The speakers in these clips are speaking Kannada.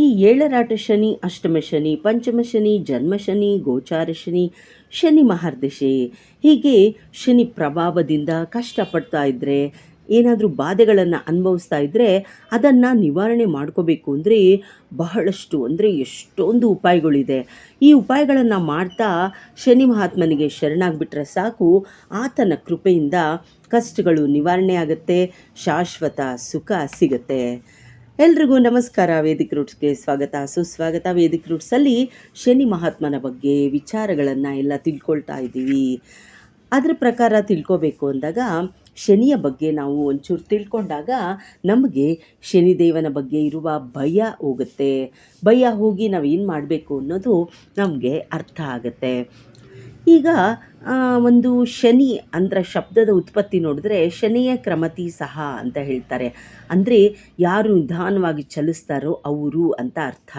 ಈ ಏಳರಾಟ ಶನಿ, ಅಷ್ಟಮ ಶನಿ, ಪಂಚಮ ಶನಿ, ಜನ್ಮ ಶನಿ, ಗೋಚಾರ ಶನಿ ಶನಿ ಮಹಾರ್ದಶೆ ಹೀಗೆ ಶನಿ ಪ್ರಭಾವದಿಂದ ಕಷ್ಟಪಡ್ತಾ ಇದ್ದರೆ ಏನಾದರೂ ಬಾಧೆಗಳನ್ನು ಅನುಭವಿಸ್ತಾ ಇದ್ದರೆ ಅದನ್ನು ನಿವಾರಣೆ ಮಾಡ್ಕೋಬೇಕು ಅಂದರೆ ಬಹಳಷ್ಟು ಅಂದರೆ ಎಷ್ಟೊಂದು ಉಪಾಯಗಳಿದೆ. ಈ ಉಪಾಯಗಳನ್ನು ಮಾಡ್ತಾ ಶನಿ ಮಹಾತ್ಮನಿಗೆ ಶರಣಾಗಿಬಿಟ್ರೆ ಸಾಕು. ಆತನ ಕೃಪೆಯಿಂದ ಕಷ್ಟಗಳು ನಿವಾರಣೆ ಆಗುತ್ತೆ, ಶಾಶ್ವತ ಸುಖ ಸಿಗುತ್ತೆ. ಎಲ್ರಿಗೂ ನಮಸ್ಕಾರ. ವೇದಿಕ್ ರೂಟ್ಸ್ಗೆ ಸ್ವಾಗತ. ಸುಸ್ವಾಗತ. ವೇದಿಕ್ ರೂಟ್ಸಲ್ಲಿ ಶನಿ ಮಹಾತ್ಮನ ಬಗ್ಗೆ ವಿಚಾರಗಳನ್ನು ಎಲ್ಲ ತಿಳ್ಕೊಳ್ತಾ ಇದ್ದೀವಿ. ಅದರ ಪ್ರಕಾರ ತಿಳ್ಕೊಬೇಕು ಅಂದಾಗ, ಶನಿಯ ಬಗ್ಗೆ ನಾವು ಒಂಚೂರು ತಿಳ್ಕೊಂಡಾಗ ನಮಗೆ ಶನಿದೇವನ ಬಗ್ಗೆ ಇರುವ ಭಯ ಹೋಗುತ್ತೆ. ಭಯ ಹೋಗಿ ನಾವು ಏನು ಮಾಡಬೇಕು ಅನ್ನೋದು ನಮಗೆ ಅರ್ಥ ಆಗುತ್ತೆ. ಈಗ ಒಂದು ಶನಿ ಅಂದರೆ ಶಬ್ದದ ಉತ್ಪತ್ತಿ ನೋಡಿದ್ರೆ ಶನಿಯ ಕ್ರಮತಿ ಸಹ ಅಂತ ಹೇಳ್ತಾರೆ. ಅಂದರೆ ಯಾರು ನಿಧಾನವಾಗಿ ಚಲಿಸ್ತಾರೋ ಅವರು ಅಂತ ಅರ್ಥ.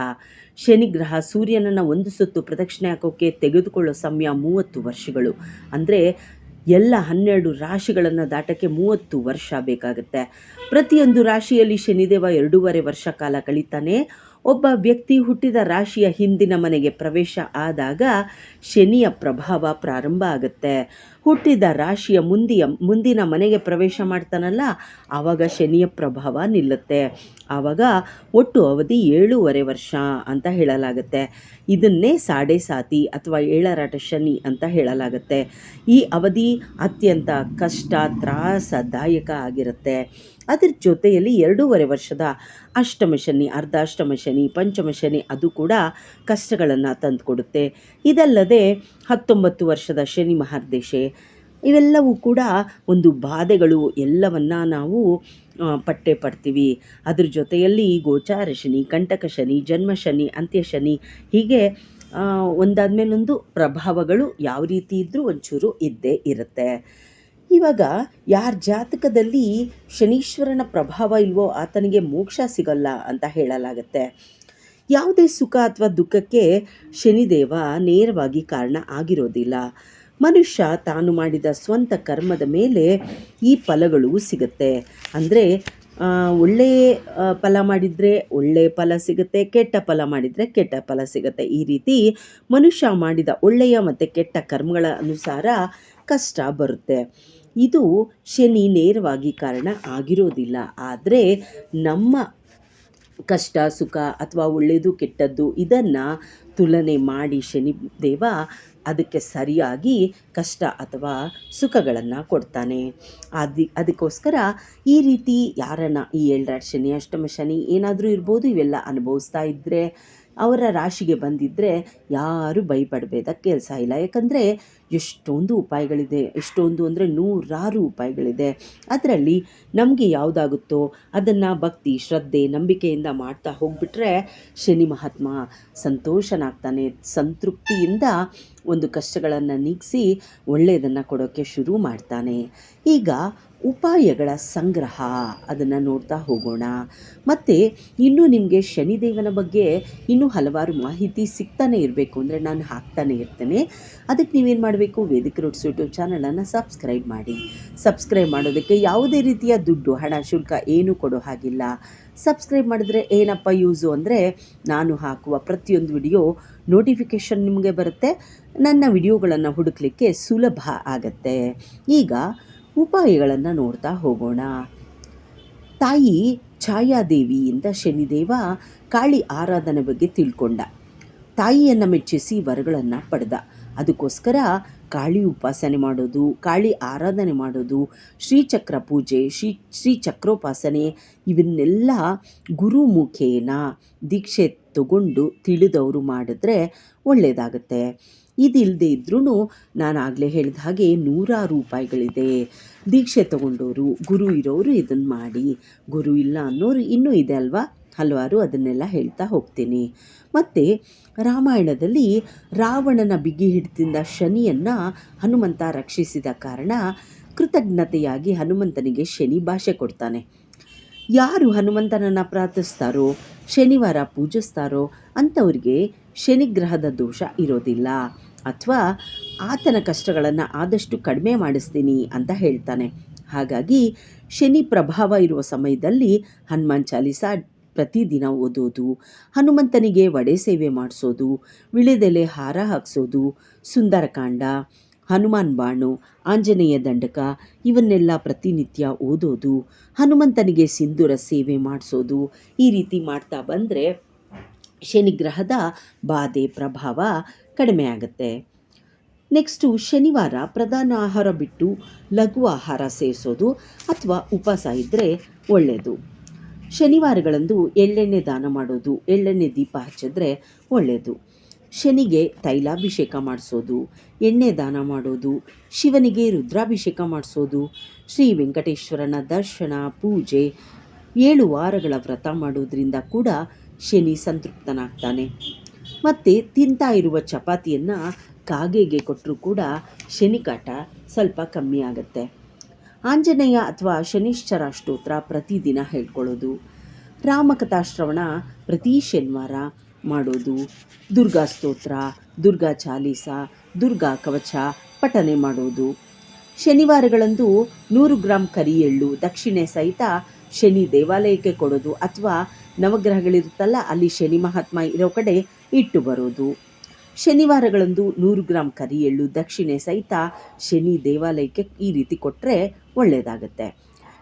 ಶನಿ ಗ್ರಹ ಸೂರ್ಯನನ್ನು ಒಂದು ಸುತ್ತು ಪ್ರದಕ್ಷಿಣೆ ಹಾಕೋಕ್ಕೆ ತೆಗೆದುಕೊಳ್ಳೋ ಸಮಯ ಮೂವತ್ತು ವರ್ಷಗಳು. ಅಂದರೆ ಎಲ್ಲ ಹನ್ನೆರಡು ರಾಶಿಗಳನ್ನು ದಾಟಕ್ಕೆ ಮೂವತ್ತು ವರ್ಷ ಬೇಕಾಗುತ್ತೆ. ಪ್ರತಿಯೊಂದು ರಾಶಿಯಲ್ಲಿ ಶನಿದೇವ ಎರಡೂವರೆ ವರ್ಷ ಕಾಲ ಕಳೀತಾನೆ. ಒಬ್ಬ ವ್ಯಕ್ತಿ ಹುಟ್ಟಿದ ರಾಶಿಯ ಹಿಂದಿನ ಮನೆಗೆ ಪ್ರವೇಶ ಆದಾಗ ಶನಿಯ ಪ್ರಭಾವ ಪ್ರಾರಂಭ ಆಗುತ್ತೆ. ಹುಟ್ಟಿದ ರಾಶಿಯ ಮುಂದಿಯ, ಮುಂದಿನ ಮನೆಗೆ ಪ್ರವೇಶ ಮಾಡ್ತಾನಲ್ಲ, ಆವಾಗ ಶನಿಯ ಪ್ರಭಾವ ನಿಲ್ಲುತ್ತೆ. ಆವಾಗ ಒಟ್ಟು ಅವಧಿ ಏಳೂವರೆ ವರ್ಷ ಅಂತ ಹೇಳಲಾಗುತ್ತೆ. ಇದನ್ನೇ ಸಾಡೆ ಸಾತಿ ಅಥವಾ ಏಳರಾಟ ಶನಿ ಅಂತ ಹೇಳಲಾಗುತ್ತೆ. ಈ ಅವಧಿ ಅತ್ಯಂತ ಕಷ್ಟ, ತ್ರಾಸದಾಯಕ ಆಗಿರುತ್ತೆ. ಅದರ ಜೊತೆಯಲ್ಲಿ ಎರಡೂವರೆ ವರ್ಷದ ಅಷ್ಟಮ ಶನಿ, ಅರ್ಧಾಷ್ಟಮ ಶನಿ, ಪಂಚಮ ಶನಿ ಅದು ಕೂಡ ಕಷ್ಟಗಳನ್ನು ತಂದುಕೊಡುತ್ತೆ. ಇದಲ್ಲದೆ ಹತ್ತೊಂಬತ್ತು ವರ್ಷದ ಶನಿ ಮಹಾರ್ದೇಶೆ. ಇವೆಲ್ಲವೂ ಕೂಡ ಒಂದು ಬಾಧೆಗಳು, ಎಲ್ಲವನ್ನು ನಾವು ಪಟ್ಟೆ ಪಡ್ತೀವಿ. ಅದ್ರ ಜೊತೆಯಲ್ಲಿ ಗೋಚಾರ ಶನಿ, ಕಂಟಕ ಶನಿ, ಜನ್ಮ ಶನಿ, ಅಂತ್ಯ ಶನಿ, ಹೀಗೆ ಒಂದಾದ ಮೇಲೊಂದು ಪ್ರಭಾವಗಳು ಯಾವ ರೀತಿ ಇದ್ದರೂ ಒಂಚೂರು ಇದ್ದೇ ಇರುತ್ತೆ. ಇವಾಗ ಯಾರ ಜಾತಕದಲ್ಲಿ ಶನೀಶ್ವರನ ಪ್ರಭಾವ ಇಲ್ವೋ ಆತನಿಗೆ ಮೋಕ್ಷ ಸಿಗಲ್ಲ ಅಂತ ಹೇಳಲಾಗತ್ತೆ. ಯಾವುದೇ ಸುಖ ಅಥವಾ ದುಃಖಕ್ಕೆ ಶನಿದೇವ ನೇರವಾಗಿ ಕಾರಣ ಆಗಿರೋದಿಲ್ಲ. ಮನುಷ್ಯ ತಾನು ಮಾಡಿದ ಸ್ವಂತ ಕರ್ಮದ ಮೇಲೆ ಈ ಫಲಗಳು ಸಿಗುತ್ತೆ. ಅಂದರೆ ಒಳ್ಳೆಯ ಫಲ ಮಾಡಿದರೆ ಒಳ್ಳೆಯ ಫಲ ಸಿಗುತ್ತೆ, ಕೆಟ್ಟ ಫಲ ಮಾಡಿದರೆ ಕೆಟ್ಟ ಫಲ ಸಿಗುತ್ತೆ. ಈ ರೀತಿ ಮನುಷ್ಯ ಮಾಡಿದ ಒಳ್ಳೆಯ ಮತ್ತು ಕೆಟ್ಟ ಕರ್ಮಗಳ ಅನುಸಾರ ಕಷ್ಟ ಬರುತ್ತೆ. ಇದು ಶನಿ ನೇರವಾಗಿ ಕಾರಣ ಆಗಿರೋದಿಲ್ಲ. ಆದರೆ, ನಮ್ಮ ಕಷ್ಟ, ಸುಖ ಅಥವಾ ಒಳ್ಳೆಯದು, ಕೆಟ್ಟದ್ದು ಇದನ್ನು ತುಲನೆ ಮಾಡಿ ಶನಿ ದೇವ ಅದಕ್ಕೆ ಸರಿಯಾಗಿ ಕಷ್ಟ ಅಥವಾ ಸುಖಗಳನ್ನು ಕೊಡ್ತಾನೆ. ಅದು ಅದಕ್ಕೋಸ್ಕರ ಈ ರೀತಿ ಯಾರನ್ನು ಈ ಏಳರಾಟ ಶನಿ, ಅಷ್ಟಮ ಶನಿ ಏನಾದರೂ ಇರ್ಬೋದು, ಇವೆಲ್ಲ ಅನುಭವಿಸ್ತಾ ಇದ್ದರೆ ಅವರ ರಾಶಿಗೆ ಬಂದಿದ್ದರೆ ಯಾರೂ ಭಯಪಡಬೇದ ಕೆಲಸ ಇಲ್ಲ. ಯಾಕಂದರೆ ಎಷ್ಟೊಂದು ಉಪಾಯಗಳಿದೆ, ಎಷ್ಟೊಂದು ಅಂದರೆ ನೂರಾರು ಉಪಾಯಗಳಿದೆ. ಅದರಲ್ಲಿ ನಮಗೆ ಯಾವುದಾಗುತ್ತೋ ಅದನ್ನು ಭಕ್ತಿ, ಶ್ರದ್ಧೆ, ನಂಬಿಕೆಯಿಂದ ಮಾಡ್ತಾ ಹೋಗಿಬಿಟ್ರೆ ಶನಿ ಮಹಾತ್ಮ ಸಂತೋಷನಾಗ್ತಾನೆ. ಸಂತೃಪ್ತಿಯಿಂದ ಒಂದು ಕಷ್ಟಗಳನ್ನು ನೀಗಿಸಿ ಒಳ್ಳೆಯದನ್ನು ಕೊಡೋಕ್ಕೆ ಶುರು ಮಾಡ್ತಾನೆ. ಈಗ ಉಪಾಯಗಳ ಸಂಗ್ರಹ ಅದನ್ನು ನೋಡ್ತಾ ಹೋಗೋಣ. ಮತ್ತು ಇನ್ನೂ ನಿಮಗೆ ಶನಿದೇವನ ಬಗ್ಗೆ ಇನ್ನೂ ಹಲವಾರು ಮಾಹಿತಿ ಸಿಗ್ತಾನೆ ಇರಬೇಕು ಅಂದರೆ ನಾನು ಹಾಕ್ತಾನೆ ಇರ್ತೇನೆ. ಅದಕ್ಕೆ ನೀವೇನು ಮಾಡಬೇಕು? ವೇದಿಕ ರೂಟ್ಸ್ ಯೂಟ್ಯೂಬ್ ಚಾನಲನ್ನು ಸಬ್ಸ್ಕ್ರೈಬ್ ಮಾಡಿ. ಸಬ್ಸ್ಕ್ರೈಬ್ ಮಾಡೋದಕ್ಕೆ ಯಾವುದೇ ರೀತಿಯ ದುಡ್ಡು, ಹಣ, ಶುಲ್ಕ ಏನೂ ಕೊಡೋ ಹಾಗಿಲ್ಲ. ಸಬ್ಸ್ಕ್ರೈಬ್ ಮಾಡಿದ್ರೆ ಏನಪ್ಪ ಯೂಸು ಅಂದರೆ, ನಾನು ಹಾಕುವ ಪ್ರತಿಯೊಂದು ವಿಡಿಯೋ ನೋಟಿಫಿಕೇಷನ್ ನಿಮಗೆ ಬರುತ್ತೆ. ನನ್ನ ವಿಡಿಯೋಗಳನ್ನು ಹುಡುಕ್ಲಿಕ್ಕೆ ಸುಲಭ ಆಗತ್ತೆ. ಈಗ ಉಪಾಯಗಳನ್ನು ನೋಡ್ತಾ ಹೋಗೋಣ. ತಾಯಿ ಛಾಯಾದೇವಿಯಿಂದ ಶನಿದೇವ ಕಾಳಿ ಆರಾಧನೆ ಬಗ್ಗೆ ತಿಳ್ಕೊಂಡ. ತಾಯಿಯನ್ನು ಮೆಚ್ಚಿಸಿ ವರಗಳನ್ನು ಪಡೆದ. ಅದಕ್ಕೋಸ್ಕರ ಕಾಳಿ ಉಪಾಸನೆ ಮಾಡೋದು, ಕಾಳಿ ಆರಾಧನೆ ಮಾಡೋದು, ಶ್ರೀಚಕ್ರ ಪೂಜೆ, ಶ್ರೀ ಶ್ರೀ ಚಕ್ರೋಪಾಸನೆ, ಇವನ್ನೆಲ್ಲ ಗುರು ಮುಖೇನ ದೀಕ್ಷೆ ತಗೊಂಡು ತಿಳಿದವರು ಮಾಡಿದ್ರೆ ಒಳ್ಳೆಯದಾಗತ್ತೆ ಇದಿಲ್ಲದೆ ಇದ್ರೂ ನಾನು ಆಗಲೇ ಹೇಳಿದ ಹಾಗೆ ನೂರಾರು ರೂಪಾಯಿಗಳಿದೆ ದೀಕ್ಷೆ ತಗೊಂಡವರು ಗುರು ಇರೋರು ಇದನ್ನು ಮಾಡಿ. ಗುರು ಇಲ್ಲ ಅನ್ನೋರು ಇನ್ನೂ ಇದೆ ಅಲ್ವಾ? ಹಲವಾರು ಅದನ್ನೆಲ್ಲ ಹೇಳ್ತಾ ಹೋಗ್ತೀನಿ. ಮತ್ತು ರಾಮಾಯಣದಲ್ಲಿ ರಾವಣನ ಬಿಗಿ ಹಿಡಿದಿಂದ ಶನಿಯನ್ನು ಹನುಮಂತ ರಕ್ಷಿಸಿದ ಕಾರಣ ಕೃತಜ್ಞತೆಯಾಗಿ ಹನುಮಂತನಿಗೆ ಶನಿ ಭಾಷೆ ಕೊಡ್ತಾನೆ. ಯಾರು ಹನುಮಂತನನ್ನು ಪ್ರಾರ್ಥಿಸ್ತಾರೋ, ಶನಿವಾರ ಪೂಜಿಸ್ತಾರೋ ಅಂಥವ್ರಿಗೆ ಶನಿಗ್ರಹದ ದೋಷ ಇರೋದಿಲ್ಲ. ಅಥವಾ ಆತನ ಕಷ್ಟಗಳನ್ನು ಆದಷ್ಟು ಕಡಿಮೆ ಮಾಡಿಸ್ತೀನಿ ಅಂತ ಹೇಳ್ತಾನೆ. ಹಾಗಾಗಿ ಶನಿ ಪ್ರಭಾವ ಇರುವ ಸಮಯದಲ್ಲಿ ಹನುಮಾನ್ ಚಾಲೀಸ ಪ್ರತಿದಿನ ಓದೋದು, ಹನುಮಂತನಿಗೆ ವಡೆ ಸೇವೆ ಮಾಡಿಸೋದು, ವಿಳೆದೆಲೆ ಹಾರ ಹಾಕ್ಸೋದು, ಸುಂದರಕಾಂಡ, ಹನುಮಾನ್ ಬಾಣು, ಆಂಜನೇಯ ದಂಡಕ ಇವನ್ನೆಲ್ಲ ಪ್ರತಿನಿತ್ಯ ಓದೋದು, ಹನುಮಂತನಿಗೆ ಸಿಂಧೂರ ಸೇವೆ ಮಾಡಿಸೋದು, ಈ ರೀತಿ ಮಾಡ್ತಾ ಬಂದರೆ ಶನಿಗ್ರಹದ ಬಾಧೆ ಪ್ರಭಾವ ಕಡಿಮೆ ಆಗುತ್ತೆ. ನೆಕ್ಸ್ಟು ಶನಿವಾರ ಪ್ರಧಾನ ಆಹಾರ ಬಿಟ್ಟು ಲಘು ಆಹಾರ ಸೇವಿಸೋದು ಅಥವಾ ಉಪವಾಸ ಇದ್ದರೆ ಒಳ್ಳೆಯದು ಶನಿವಾರಗಳಂದು ಎಳ್ಳೆಣ್ಣೆ ದಾನ ಮಾಡೋದು, ಎಳ್ಳೆಣ್ಣೆ ದೀಪ ಹಚ್ಚಿದ್ರೆ ಒಳ್ಳೆಯದು ಶನಿಗೆ ತೈಲಾಭಿಷೇಕ ಮಾಡಿಸೋದು, ಎಣ್ಣೆ ದಾನ ಮಾಡೋದು, ಶಿವನಿಗೆ ರುದ್ರಾಭಿಷೇಕ ಮಾಡಿಸೋದು, ಶ್ರೀ ವೆಂಕಟೇಶ್ವರನ ದರ್ಶನ, ಪೂಜೆ, ಏಳು ವಾರಗಳ ವ್ರತ ಮಾಡೋದ್ರಿಂದ ಕೂಡ ಶನಿ ಸಂತೃಪ್ತನಾಗ್ತಾನೆ. ಮತ್ತು ತಿಂತಾ ಇರುವ ಚಪಾತಿಯನ್ನು ಕಾಗೆಗೆ ಕೊಟ್ಟರೂ ಕೂಡ ಶನಿ ಕಾಟ ಸ್ವಲ್ಪ ಕಮ್ಮಿ ಆಗುತ್ತೆ. ಆಂಜನೇಯ ಅಥವಾ ಶನಿಶ್ಚರ ಸ್ತೋತ್ರ ಪ್ರತಿದಿನ ಹೇಳ್ಕೊಳ್ಳೋದು. ರಾಮಕಥಾಶ್ರವಣ ಪ್ರತಿ ಶನಿವಾರ ಮಾಡೋದು. ದುರ್ಗಾ ಸ್ತೋತ್ರ, ದುರ್ಗಾ ಚಾಲೀಸ, ದುರ್ಗಾ ಕವಚ ಪಠನೆ ಮಾಡೋದು. ಶನಿವಾರಗಳಂದು ನೂರು ಗ್ರಾಂ ಕರಿ ಎಳ್ಳು, ದಕ್ಷಿಣೆ ಸಹಿತ ಶನಿ ದೇವಾಲಯಕ್ಕೆ ಕೊಡೋದು ಅಥವಾ ನವಗ್ರಹಗಳಿರುತ್ತಲ್ಲ, ಅಲ್ಲಿ ಶನಿ ಮಹಾತ್ಮ ಇರೋ ಕಡೆ ಇಟ್ಟು ಬರೋದು. ಶನಿವಾರಗಳಂದು ನೂರು ಗ್ರಾಂ ಕರಿ ಎಳ್ಳು, ದಕ್ಷಿಣೆ ಸಹಿತ ಶನಿ ದೇವಾಲಯಕ್ಕೆ ಈ ರೀತಿ ಕೊಟ್ಟರೆ ಒಳ್ಳೆಯದಾಗತ್ತೆ.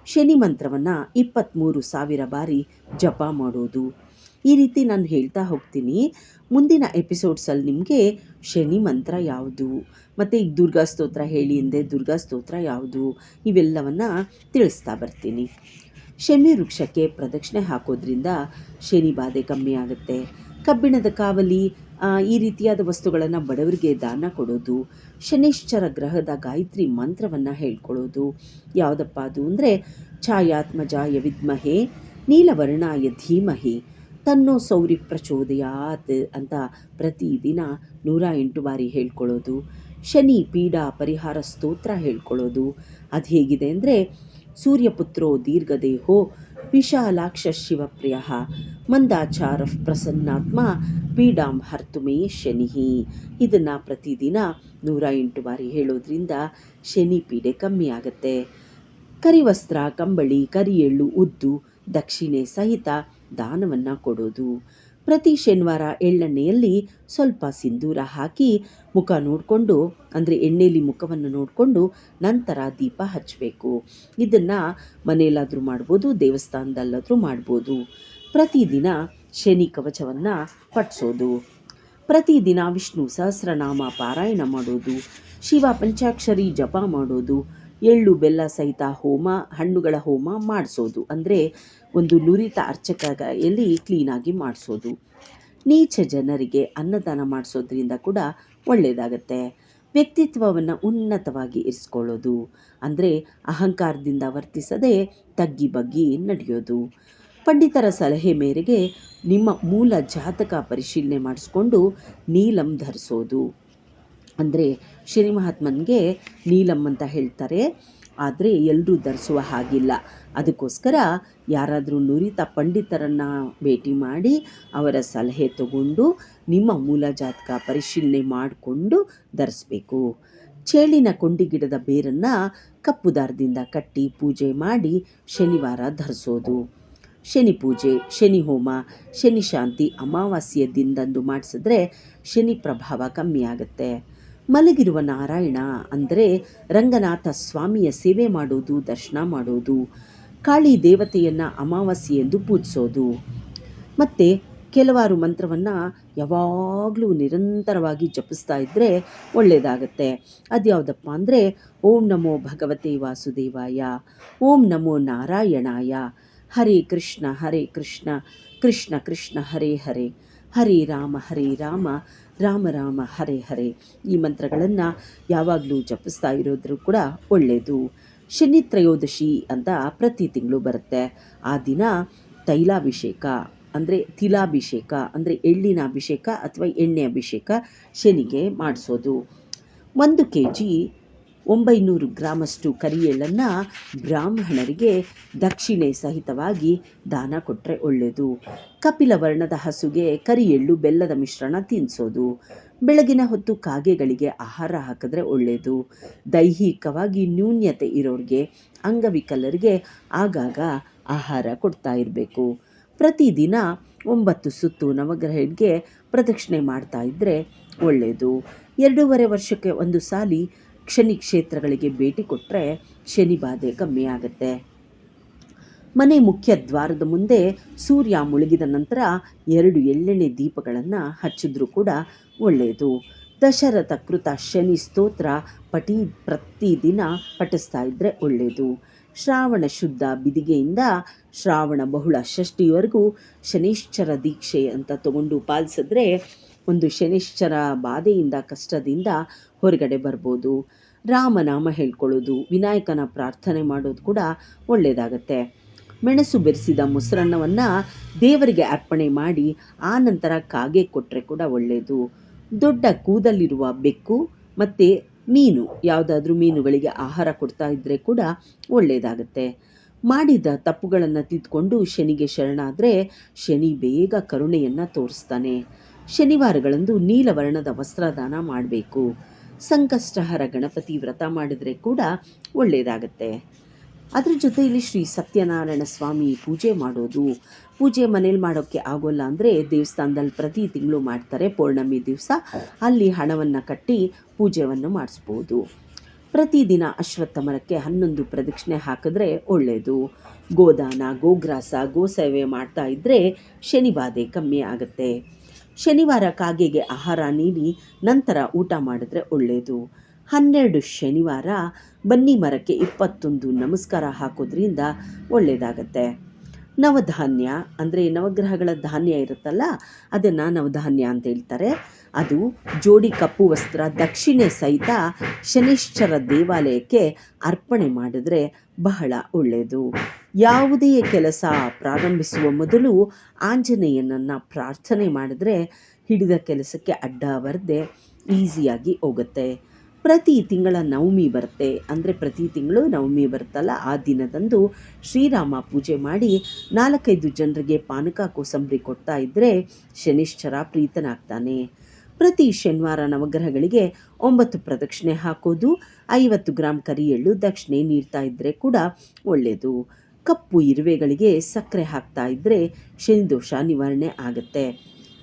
ಶನಿ ಮಂತ್ರವನ್ನು ಇಪ್ಪತ್ತ್ಮೂರು ಸಾವಿರ ಬಾರಿ ಜಪ ಮಾಡೋದು. ಈ ರೀತಿ ನಾನು ಹೇಳ್ತಾ ಹೋಗ್ತೀನಿ. ಮುಂದಿನ ಎಪಿಸೋಡ್ಸಲ್ಲಿ ನಿಮಗೆ ಶನಿ ಮಂತ್ರ ಯಾವುದು? ಮತ್ತು ಈಗ ದುರ್ಗಾ ಸ್ತೋತ್ರ ಹೇಳಿ ಎಂದೆ ದುರ್ಗಾ ಸ್ತೋತ್ರ ಯಾವುದು? ಇವೆಲ್ಲವನ್ನು ತಿಳಿಸ್ತಾ ಬರ್ತೀನಿ. ಶನಿ ವೃಕ್ಷಕ್ಕೆ ಪ್ರದಕ್ಷಿಣೆ ಹಾಕೋದ್ರಿಂದ ಶನಿ ಬಾಧೆ ಕಮ್ಮಿ ಆಗುತ್ತೆ. ಕಬ್ಬಿಣದ ಕಾವಲಿ ಈ ರೀತಿಯಾದ ವಸ್ತುಗಳನ್ನು ಬಡವರಿಗೆ ದಾನ ಕೊಡೋದು, ಶನಿಶ್ಚರ ಗ್ರಹದ ಗಾಯತ್ರಿ ಮಂತ್ರವನ್ನು ಹೇಳ್ಕೊಳ್ಳೋದು, ಯಾವುದಪ್ಪ ಅದು ಅಂದರೆ, ಛಾಯಾತ್ಮಜಾಯ ವಿದ್ಮಹೆ, ನೀಲವರ್ಣಾಯ ಧೀಮಹಿ, ತನ್ನೋ ಸೌರಿ ಪ್ರಚೋದಯಾತ್ ಅಂತ ಪ್ರತಿದಿನ ನೂರ ಎಂಟು ಬಾರಿ ಹೇಳ್ಕೊಳ್ಳೋದು, ಶನಿ ಪೀಡಾ ಪರಿಹಾರ ಸ್ತೋತ್ರ ಹೇಳ್ಕೊಳ್ಳೋದು, ಅದು ಹೇಗಿದೆ ಅಂದರೆ ಸೂರ್ಯಪುತ್ರೋ ದೀರ್ಘದೇಹೋ ವಿಶಾಲಾಕ್ಷ ಶಿವಪ್ರಿಯ ಮಂದಾಚಾರ ಪ್ರಸನ್ನಾತ್ಮ ಪೀಡಾಂ ಹರ್ತುಮೇ ಶನಿ. ಇದನ್ನು ಪ್ರತಿದಿನ ನೂರ ಎಂಟು ಬಾರಿ ಹೇಳೋದ್ರಿಂದ ಶನಿ ಪೀಡೆ ಕಮ್ಮಿ ಆಗುತ್ತೆ. ಕರಿವಸ್ತ್ರ, ಕಂಬಳಿ ಕರಿ ಎಳ್ಳು ಉದ್ದು, ದಕ್ಷಿಣೆ ಸಹಿತ ದಾನವನ್ನು ಕೊಡೋದು. ಪ್ರತಿ ಶನಿವಾರ ಎಳ್ಳೆಣ್ಣೆಯಲ್ಲಿ ಸ್ವಲ್ಪ ಸಿಂಧೂರ ಹಾಕಿ ಮುಖ ನೋಡಿಕೊಂಡು, ಅಂದರೆ ಎಣ್ಣೆಯಲ್ಲಿ ಮುಖವನ್ನು ನೋಡಿಕೊಂಡು ನಂತರ ದೀಪ ಹಚ್ಚಬೇಕು. ಇದನ್ನು ಮನೆಯಲ್ಲಾದರೂ ಮಾಡ್ಬೋದು, ದೇವಸ್ಥಾನದಲ್ಲಾದರೂ ಮಾಡ್ಬೋದು. ಪ್ರತಿದಿನ ಶನಿ ಕವಚವನ್ನು ಪಟ್ಸೋದು. ಪ್ರತಿದಿನ ವಿಷ್ಣು ಸಹಸ್ರನಾಮ ಪಾರಾಯಣ ಮಾಡೋದು. ಶಿವ ಪಂಚಾಕ್ಷರಿ ಜಪ ಮಾಡೋದು. ಎಳ್ಳು ಬೆಲ್ಲ ಸಹಿತ ಹೋಮ, ಹಣ್ಣುಗಳ ಹೋಮ ಮಾಡಿಸೋದು. ಅಂದರೆ ಒಂದು ನುರಿತ ಅರ್ಚಕಯಲ್ಲಿ ಕ್ಲೀನಾಗಿ ಮಾಡಿಸೋದು. ನೀಚ ಜನರಿಗೆ ಅನ್ನದಾನ ಮಾಡಿಸೋದ್ರಿಂದ ಕೂಡ ಒಳ್ಳೆಯದಾಗತ್ತೆ ವ್ಯಕ್ತಿತ್ವವನ್ನು ಉನ್ನತವಾಗಿ ಇರಿಸ್ಕೊಳ್ಳೋದು. ಅಂದರೆ ಅಹಂಕಾರದಿಂದ ವರ್ತಿಸದೆ ತಗ್ಗಿ ಬಗ್ಗಿ ನಡೆಯೋದು. ಪಂಡಿತರ ಸಲಹೆ ಮೇರೆಗೆ ನಿಮ್ಮ ಮೂಲ ಜಾತಕ ಪರಿಶೀಲನೆ ಮಾಡಿಸ್ಕೊಂಡು ನೀಲಂ ಧರಿಸೋದು. ಅಂದರೆ ಶ್ರೀ ಮಹಾತ್ಮನಿಗೆ ನೀಲಂ ಅಂತ ಹೇಳ್ತಾರೆ. ಆದರೆ ಎಲ್ಲರೂ ಧರಿಸುವ ಹಾಗಿಲ್ಲ. ಅದಕ್ಕೋಸ್ಕರ ಯಾರಾದರೂ ನುರಿತ ಪಂಡಿತರನ್ನು ಭೇಟಿ ಮಾಡಿ ಅವರ ಸಲಹೆ ತಗೊಂಡು ನಿಮ್ಮ ಮೂಲ ಜಾತಕ ಪರಿಶೀಲನೆ ಮಾಡಿಕೊಂಡು ಧರಿಸ್ಬೇಕು. ಚೇಳಿನ ಕೊಂಡಿ ಗಿಡದ ಬೇರನ್ನು ಕಪ್ಪು ದಾರದಿಂದ ಕಟ್ಟಿ ಪೂಜೆ ಮಾಡಿ ಶನಿವಾರ ಧರಿಸೋದು. ಶನಿ ಪೂಜೆ, ಶನಿ ಹೋಮ, ಶನಿ ಶಾಂತಿ ಅಮಾವಾಸ್ಯೆ ದಿನದಂದು ಮಾಡಿಸಿದ್ರೆ ಶನಿ ಪ್ರಭಾವ ಕಮ್ಮಿ ಆಗುತ್ತೆ. ಮಲಗಿರುವ ನಾರಾಯಣ ಅಂದರೆ ರಂಗನಾಥ ಸ್ವಾಮಿಯ ಸೇವೆ ಮಾಡೋದು ದರ್ಶನ ಮಾಡೋದು ಕಾಳಿ ದೇವತೆಯನ್ನು ಅಮಾವಾಸ್ಯೆಯೆಂದು ಪೂಜಿಸೋದು. ಮತ್ತು ಕೆಲವಾರು ಮಂತ್ರವನ್ನು ಯಾವಾಗಲೂ ನಿರಂತರವಾಗಿ ಜಪಿಸ್ತಾ ಇದ್ದರೆ ಒಳ್ಳೆಯದಾಗತ್ತೆ ಅದ್ಯಾವುದಪ್ಪ ಅಂದರೆ, ಓಂ ನಮೋ ಭಗವತೆ ವಾಸುದೇವಾಯ, ಓಂ ನಮೋ ನಾರಾಯಣಾಯ, ಹರೇ ಕೃಷ್ಣ ಹರೇ ಕೃಷ್ಣ ಕೃಷ್ಣ ಕೃಷ್ಣ ಹರೇ ಹರೇ ಹರೇ ರಾಮ ಹರೇ ರಾಮ ರಾಮ ರಾಮ ಹರೇ ಹರೇ. ಈ ಮಂತ್ರಗಳನ್ನು ಯಾವಾಗಲೂ ಜಪಿಸ್ತಾ ಇರೋದ್ರೂ ಕೂಡ ಒಳ್ಳೆಯದು ಶನಿ ತ್ರಯೋದಶಿ ಅಂತ ಪ್ರತಿ ತಿಂಗಳು ಬರುತ್ತೆ. ಆ ದಿನ ತೈಲಾಭಿಷೇಕ, ಅಂದರೆ ತಿಲಾಭಿಷೇಕ, ಅಂದರೆ ಎಳ್ಳಿನ ಅಭಿಷೇಕ ಅಥವಾ ಎಣ್ಣೆ ಅಭಿಷೇಕ ಶನಿಗೆ ಮಾಡಿಸೋದು. ಒಂದು ಕೆ ಜಿ ಒಂಬೈನೂರು ಗ್ರಾಮಷ್ಟು ಕರಿ ಎಳ್ಳನ್ನು ಬ್ರಾಹ್ಮಣರಿಗೆ ದಕ್ಷಿಣೆ ಸಹಿತವಾಗಿ ದಾನ ಕೊಟ್ಟರೆ ಒಳ್ಳೆಯದು ಕಪಿಲ ವರ್ಣದ ಹಸುಗೆ ಕರಿ ಎಳ್ಳು ಬೆಲ್ಲದ ಮಿಶ್ರಣ ತಿನ್ನಿಸೋದು ಬೆಳಗಿನ ಹೊತ್ತು ಕಾಗೆಗಳಿಗೆ ಆಹಾರ ಹಾಕಿದ್ರೆ ಒಳ್ಳೆಯದು ದೈಹಿಕವಾಗಿ ನ್ಯೂನ್ಯತೆ ಇರೋರಿಗೆ, ಅಂಗವಿಕಲರಿಗೆ ಆಗಾಗ ಆಹಾರ ಕೊಡ್ತಾ ಇರಬೇಕು. ಪ್ರತಿದಿನ ಒಂಬತ್ತು ಸುತ್ತು ನವಗ್ರಹಕ್ಕೆ ಪ್ರದಕ್ಷಿಣೆ ಮಾಡ್ತಾ ಇದ್ದರೆ ಒಳ್ಳೆಯದು ಎರಡೂವರೆ ವರ್ಷಕ್ಕೆ ಒಂದು ಸಾಲಿ ಶನಿ ಕ್ಷೇತ್ರಗಳಿಗೆ ಭೇಟಿ ಕೊಟ್ಟರೆ ಶನಿ ಬಾಧೆ ಕಮ್ಮಿ ಆಗುತ್ತೆ. ಮನೆ ಮುಖ್ಯ ದ್ವಾರದ ಮುಂದೆ ಸೂರ್ಯ ಮುಳುಗಿದ ನಂತರ ಎರಡು ಎಳ್ಳೆಣ್ಣೆ ದೀಪಗಳನ್ನು ಹಚ್ಚಿದ್ರೂ ಕೂಡ ಒಳ್ಳೆಯದು ದಶರಥ ಕೃತ ಶನಿ ಸ್ತೋತ್ರ ಪಟಿ ಪ್ರತಿದಿನ ಪಠಿಸ್ತಾ ಇದ್ದರೆ ಒಳ್ಳೆಯದು ಶ್ರಾವಣ ಶುದ್ಧ ಬಿದಿಗೆಯಿಂದ ಶ್ರಾವಣ ಬಹುಳ ಷಷ್ಠಿವರೆಗೂ ಶನೀಶ್ಚರ ದೀಕ್ಷೆ ಅಂತ ತಗೊಂಡು ಪಾಲಿಸಿದ್ರೆ ಒಂದು ಶನಿಶ್ಚರ ಬಾಧೆಯಿಂದ, ಕಷ್ಟದಿಂದ ಹೊರಗಡೆ ಬರ್ಬೋದು. ರಾಮನಾಮ ಹೇಳ್ಕೊಳ್ಳೋದು, ವಿನಾಯಕನ ಪ್ರಾರ್ಥನೆ ಮಾಡೋದು ಕೂಡ ಒಳ್ಳೆಯದಾಗತ್ತೆ ಮೆಣಸು ಬೆರೆಸಿದ ಮೊಸರನ್ನವನ್ನು ದೇವರಿಗೆ ಅರ್ಪಣೆ ಮಾಡಿ, ಆ ನಂತರ ಕಾಗೆ ಕೊಟ್ಟರೆ ಕೂಡ ಒಳ್ಳೆಯದು ದೊಡ್ಡ ಕೂದಲಿರುವ ಬೆಕ್ಕು ಮತ್ತು ಮೀನು, ಯಾವುದಾದ್ರೂ ಮೀನುಗಳಿಗೆ ಆಹಾರ ಕೊಡ್ತಾ ಇದ್ದರೆ ಕೂಡ ಒಳ್ಳೆಯದಾಗತ್ತೆ ಮಾಡಿದ ತಪ್ಪುಗಳನ್ನು ತಿದ್ದುಕೊಂಡು ಶನಿಗೆ ಶರಣಾದರೆ, ಶನಿ ಬೇಗ ಕರುಣೆಯನ್ನು ತೋರಿಸ್ತಾನೆ. ಶನಿವಾರಗಳಂದು ನೀಲವರ್ಣದ ವಸ್ತ್ರದಾನ ಮಾಡಬೇಕು. ಸಂಕಷ್ಟಹರ ಗಣಪತಿ ವ್ರತ ಮಾಡಿದರೆ ಕೂಡ ಒಳ್ಳೆಯದಾಗತ್ತೆ ಅದ್ರ ಜೊತೆಯಲ್ಲಿ ಶ್ರೀ ಸತ್ಯನಾರಾಯಣ ಸ್ವಾಮಿ ಪೂಜೆ ಮಾಡೋದು. ಪೂಜೆ ಮನೇಲಿ ಮಾಡೋಕ್ಕೆ ಆಗೋಲ್ಲ ಅಂದರೆ ದೇವಸ್ಥಾನದಲ್ಲಿ ಪ್ರತಿ ತಿಂಗಳು ಮಾಡ್ತಾರೆ. ಪೌರ್ಣಮಿ ದಿವಸ ಅಲ್ಲಿ ಹಣವನ್ನು ಕಟ್ಟಿ ಪೂಜೆಯನ್ನು ಮಾಡಿಸ್ಬೋದು. ಪ್ರತಿದಿನ ಅಶ್ವತ್ಥ ಮರಕ್ಕೆ ಹನ್ನೊಂದು ಪ್ರದಕ್ಷಿಣೆ ಹಾಕಿದ್ರೆ ಒಳ್ಳೆಯದು ಗೋದಾನ, ಗೋಗ್ರಾಸ ಗೋಸೇವೆ ಮಾಡ್ತಾ ಇದ್ದರೆ ಶನಿ ಬಾಧೆ ಕಮ್ಮಿ ಆಗುತ್ತೆ. ಶನಿವಾರ ಕಾಗೆಗೆ ಆಹಾರ ನೀಡಿ ನಂತರ ಊಟ ಮಾಡಿದ್ರೆ ಒಳ್ಳೆಯದು ಹನ್ನೆರಡು ಶನಿವಾರ ಬನ್ನಿ ಮರಕ್ಕೆ ಇಪ್ಪತ್ತೊಂದು ನಮಸ್ಕಾರ ಹಾಕೋದ್ರಿಂದ ಒಳ್ಳೆಯದಾಗತ್ತೆ ನವಧಾನ್ಯ ಅಂದರೆ ನವಗ್ರಹಗಳ ಧಾನ್ಯ ಇರುತ್ತಲ್ಲ, ಅದನ್ನು ನವಧಾನ್ಯ ಅಂತ ಹೇಳ್ತಾರೆ. ಅದು ಜೋಡಿ ಕಪ್ಪು ವಸ್ತ್ರ ದಕ್ಷಿಣೆ ಸಹಿತ ಶನಿಶ್ಚರ ದೇವಾಲಯಕ್ಕೆ ಅರ್ಪಣೆ ಮಾಡಿದ್ರೆ ಬಹಳ ಒಳ್ಳೆಯದು. ಯಾವುದೇ ಕೆಲಸ ಪ್ರಾರಂಭಿಸುವ ಮೊದಲು ಆಂಜನೇಯನನ್ನು ಪ್ರಾರ್ಥನೆ ಮಾಡಿದ್ರೆ ಹಿಡಿದ ಕೆಲಸಕ್ಕೆ ಅಡ್ಡ ಬರದೆ ಈಸಿಯಾಗಿ ಹೋಗುತ್ತೆ. ಪ್ರತಿ ತಿಂಗಳ ನವಮಿ ಬರುತ್ತೆ. ಅಂದರೆ ಪ್ರತಿ ತಿಂಗಳು ನವಮಿ ಬರುತ್ತಲ್ಲ, ಆ ದಿನದಂದು ಶ್ರೀರಾಮ ಪೂಜೆ ಮಾಡಿ ನಾಲ್ಕೈದು ಜನರಿಗೆ ಪಾನಕ ಕೋಸಂಬರಿ ಕೊಡ್ತಾ ಇದ್ದರೆ ಶನಿಶ್ಚರ ಪ್ರೀತನಾಗ್ತಾನೆ. ಪ್ರತಿ ಶನಿವಾರ ನವಗ್ರಹಗಳಿಗೆ ಒಂಬತ್ತು ಪ್ರದಕ್ಷಿಣೆ ಹಾಕೋದು, ಐವತ್ತು ಗ್ರಾಮ್ ಕರಿ ಎಳ್ಳು ದಕ್ಷಿಣೆ ನೀಡ್ತಾ ಇದ್ದರೆ ಕೂಡ ಒಳ್ಳೆಯದು ಕಪ್ಪು ಇರುವೆಗಳಿಗೆ ಸಕ್ಕರೆ ಹಾಕ್ತಾ ಇದ್ದರೆ ಶನಿದೋಷ ನಿವಾರಣೆ ಆಗುತ್ತೆ.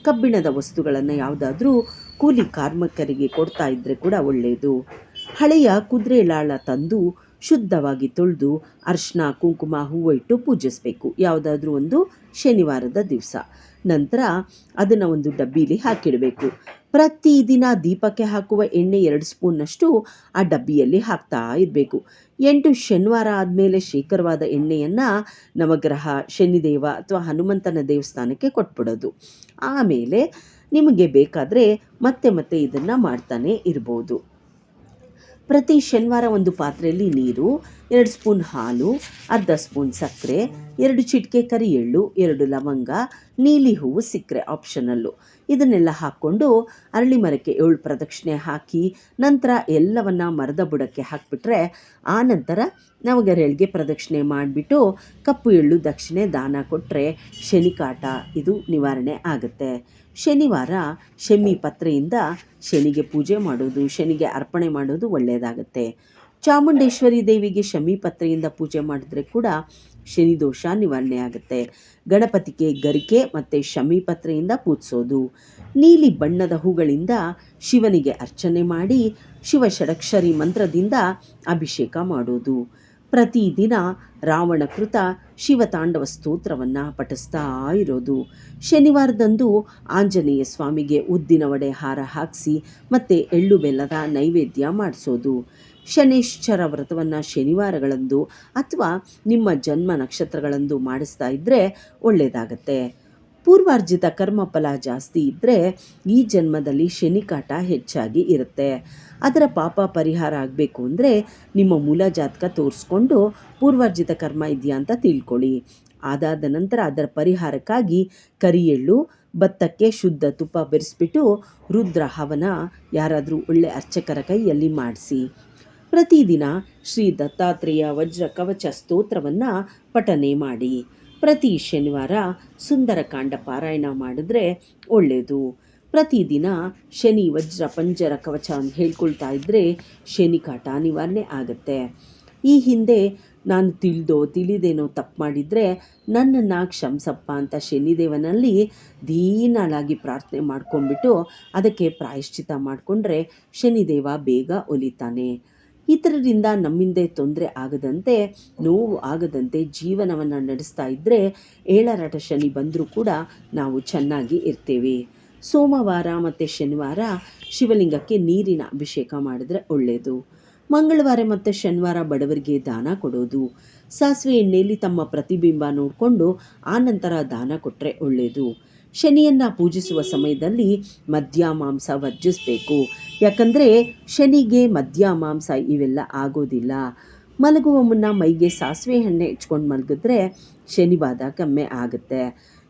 ಕಬ್ಬಿಣದ ವಸ್ತುಗಳನ್ನು ಯಾವುದಾದ್ರೂ ಕೂಲಿ ಕಾರ್ಮಿಕರಿಗೆ ಕೊಡ್ತಾ ಇದ್ದರೆ ಕೂಡ ಒಳ್ಳೆಯದು ಹಳೆಯ ಕುದುರೆ ಲಾಳ ತಂದು ಶುದ್ಧವಾಗಿ ತೊಳೆದು ಅರಿಶಿನ ಕುಂಕುಮ, ಹೂವು ಇಟ್ಟು ಪೂಜಿಸಬೇಕು. ಯಾವುದಾದ್ರೂ ಒಂದು ಶನಿವಾರದ ದಿವಸ. ನಂತರ ಅದನ್ನು ಒಂದು ಡಬ್ಬೀಲಿ ಹಾಕಿಡಬೇಕು. ಪ್ರತಿದಿನ ದೀಪಕ್ಕೆ ಹಾಕುವ ಎಣ್ಣೆ ಎರಡು ಸ್ಪೂನ್ನಷ್ಟು ಆ ಡಬ್ಬಿಯಲ್ಲಿ ಹಾಕ್ತಾ ಇರಬೇಕು. ಎಂಟು ಶನಿವಾರ ಆದಮೇಲೆ ಶೇಖರವಾದ ಎಣ್ಣೆಯನ್ನು ನವಗ್ರಹ ಶನಿದೇವ ಅಥವಾ ಹನುಮಂತನ ದೇವಸ್ಥಾನಕ್ಕೆ ಕೊಟ್ಬಿಡೋದು. ಆಮೇಲೆ ನಿಮಗೆ ಬೇಕಾದರೆ ಮತ್ತೆ ಮತ್ತೆ ಇದನ್ನು ಮಾಡ್ತಾನೆ ಇರ್ಬೋದು. ಪ್ರತಿ ಶನಿವಾರ ಒಂದು ಪಾತ್ರೆಯಲ್ಲಿ ನೀರು ಎರಡು ಸ್ಪೂನ್ ಹಾಲು, ಅರ್ಧ ಸ್ಪೂನ್ ಸಕ್ಕರೆ, ಎರಡು ಚಿಟಿಕೆ ಕರಿ ಎಳ್ಳು ಎರಡು ಲವಂಗ, ನೀಲಿ ಹೂವು ಸಿಕ್ಕರೆ ಆಪ್ಷನಲ್ಲು ಇದನ್ನೆಲ್ಲ ಹಾಕ್ಕೊಂಡು ಅರಳಿ ಮರಕ್ಕೆ ಏಳು ಪ್ರದಕ್ಷಿಣೆ ಹಾಕಿ ನಂತರ ಎಲ್ಲವನ್ನ ಮರದ ಬುಡಕ್ಕೆ ಹಾಕಿಬಿಟ್ರೆ ಆ ನಂತರ ನವಗರೆಳ್ಗೆ ಪ್ರದಕ್ಷಿಣೆ ಮಾಡಿಬಿಟ್ಟು ಕಪ್ಪು ಎಳ್ಳು ದಕ್ಷಿಣೆ ದಾನ ಕೊಟ್ಟರೆ ಶನಿಕಾಟ ಇದು ನಿವಾರಣೆ ಆಗುತ್ತೆ. ಶನಿವಾರ ಶಮಿ ಪತ್ರೆಯಿಂದ ಶನಿಗೆ ಪೂಜೆ ಮಾಡೋದು, ಶನಿಗೆ ಅರ್ಪಣೆ ಮಾಡೋದು ಒಳ್ಳೆಯದಾಗತ್ತೆ. ಚಾಮುಂಡೇಶ್ವರಿ ದೇವಿಗೆ ಶಮಿ ಪತ್ರೆಯಿಂದ ಪೂಜೆ ಮಾಡಿದ್ರೆ ಕೂಡ ಶನಿ ದೋಷ ನಿವಾರಣೆ ಆಗುತ್ತೆ. ಗಣಪತಿಗೆ ಗರಿಕೆ ಮತ್ತು ಶಮಿ ಪತ್ರೆಯಿಂದ ಪೂಜಿಸೋದು. ನೀಲಿ ಬಣ್ಣದ ಹೂಗಳಿಂದ ಶಿವನಿಗೆ ಅರ್ಚನೆ ಮಾಡಿ ಶಿವ ಷಡಕ್ಷರಿ ಮಂತ್ರದಿಂದ ಅಭಿಷೇಕ ಮಾಡೋದು. ಪ್ರತಿದಿನ ರಾವಣಕೃತ ಶಿವತಾಂಡವ ಸ್ತೋತ್ರವನ್ನು ಪಠಿಸ್ತಾ ಇರೋದು. ಶನಿವಾರದಂದು ಆಂಜನೇಯ ಸ್ವಾಮಿಗೆ ಉದ್ದಿನ ವಡೆ ಹಾರ ಹಾಕಿಸಿ ಮತ್ತು ಎಳ್ಳು ಬೆಲ್ಲದ ನೈವೇದ್ಯ ಮಾಡಿಸೋದು. ಶನೇಶ್ಚರ ವ್ರತವನ್ನು ಶನಿವಾರಗಳಂದು ಅಥವಾ ನಿಮ್ಮ ಜನ್ಮ ನಕ್ಷತ್ರಗಳಂದು ಮಾಡಿಸ್ತಾ ಇದ್ದರೆ ಒಳ್ಳೆಯದಾಗತ್ತೆ ಪೂರ್ವಾರ್ಜಿತ ಕರ್ಮಫಲ ಜಾಸ್ತಿ ಇದ್ದರೆ ಈ ಜನ್ಮದಲ್ಲಿ ಶನಿಕಾಟ ಹೆಚ್ಚಾಗಿ ಇರುತ್ತೆ. ಅದರ ಪಾಪ ಪರಿಹಾರ ಆಗಬೇಕು ಅಂದರೆ ನಿಮ್ಮ ಮೂಲ ಜಾತಕ ತೋರಿಸ್ಕೊಂಡು ಪೂರ್ವಾರ್ಜಿತ ಕರ್ಮ ಇದೆಯಾ ಅಂತ ತಿಳ್ಕೊಳ್ಳಿ. ಅದಾದ ನಂತರ ಅದರ ಪರಿಹಾರಕ್ಕಾಗಿ ಕರಿ ಎಳ್ಳು ಭತ್ತಕ್ಕೆ ಶುದ್ಧ ತುಪ್ಪ ಬೆರೆಸ್ಬಿಟ್ಟು ರುದ್ರ ಹವನ ಯಾರಾದರೂ ಒಳ್ಳೆ ಅರ್ಚಕರ ಕೈಯಲ್ಲಿ ಮಾಡಿಸಿ. ಪ್ರತಿದಿನ ಶ್ರೀ ದತ್ತಾತ್ರೇಯ ವಜ್ರ ಕವಚ ಸ್ತೋತ್ರವನ್ನು ಪಠನೆ ಮಾಡಿ. ಪ್ರತಿ ಶನಿವಾರ ಸುಂದರಕಾಂಡ ಪಾರಾಯಣ ಮಾಡಿದ್ರೆ ಒಳ್ಳೆಯದು ಪ್ರತಿದಿನ ಶನಿ ವಜ್ರ ಪಂಜರ ಕವಚ ಅಂತ ಹೇಳ್ಕೊಳ್ತಾ ಇದ್ದರೆ ಶನಿ ಕಾಟ ನಿವಾರಣೆ ಆಗುತ್ತೆ. ಈ ಹಿಂದೆ ನಾನು ತಿಳಿದೋ ತಿಳಿದೇನೋ ತಪ್ಪು ಮಾಡಿದರೆ ನನ್ನನ್ನು ಕ್ಷಮಿಸಪ್ಪ ಅಂತ ಶನಿದೇವನಲ್ಲಿ ದೀನಳಾಗಿ ಪ್ರಾರ್ಥನೆ ಮಾಡ್ಕೊಂಡ್ಬಿಟ್ಟು ಅದಕ್ಕೆ ಪ್ರಾಯಶ್ಚಿತ ಮಾಡಿಕೊಂಡ್ರೆ ಶನಿದೇವ ಬೇಗ ಒಲಿತಾನೆ. ಇತರರಿಂದ ನಮ್ಮಿಂದೆ ತೊಂದರೆ ಆಗದಂತೆ, ನೋವು ಆಗದಂತೆ ಜೀವನವನ್ನು ನಡೆಸ್ತಾ ಇದ್ದರೆ ಏಳರಾಟ ಶನಿ ಬಂದರೂ ಕೂಡ ನಾವು ಚೆನ್ನಾಗಿ ಇರ್ತೇವೆ. ಸೋಮವಾರ ಮತ್ತು ಶನಿವಾರ ಶಿವಲಿಂಗಕ್ಕೆ ನೀರಿನ ಅಭಿಷೇಕ ಮಾಡಿದ್ರೆ ಒಳ್ಳೆಯದು ಮಂಗಳವಾರ ಮತ್ತು ಶನಿವಾರ ಬಡವರಿಗೆ ದಾನ ಕೊಡೋದು. ಸಾಸಿವೆ ಎಣ್ಣೆಯಲ್ಲಿ ತಮ್ಮ ಪ್ರತಿಬಿಂಬ ನೋಡಿಕೊಂಡು ಆನಂತರ ದಾನ ಕೊಟ್ಟರೆ ಒಳ್ಳೆಯದು ಶನಿಯನ್ನು ಪೂಜಿಸುವ ಸಮಯದಲ್ಲಿ ಮದ್ಯ ಮಾಂಸ ವರ್ಜಿಸಬೇಕು. ಯಾಕಂದರೆ ಶನಿಗೆ ಮದ್ಯ ಮಾಂಸ ಇವೆಲ್ಲ ಆಗೋದಿಲ್ಲ. ಮಲಗುವ ಮುನ್ನ ಮೈಗೆ ಸಾಸಿವೆ ಎಣ್ಣೆ ಹಚ್ಕೊಂಡು ಮಲಗಿದ್ರೆ ಶನಿ ಕಮ್ಮಿ ಆಗುತ್ತೆ.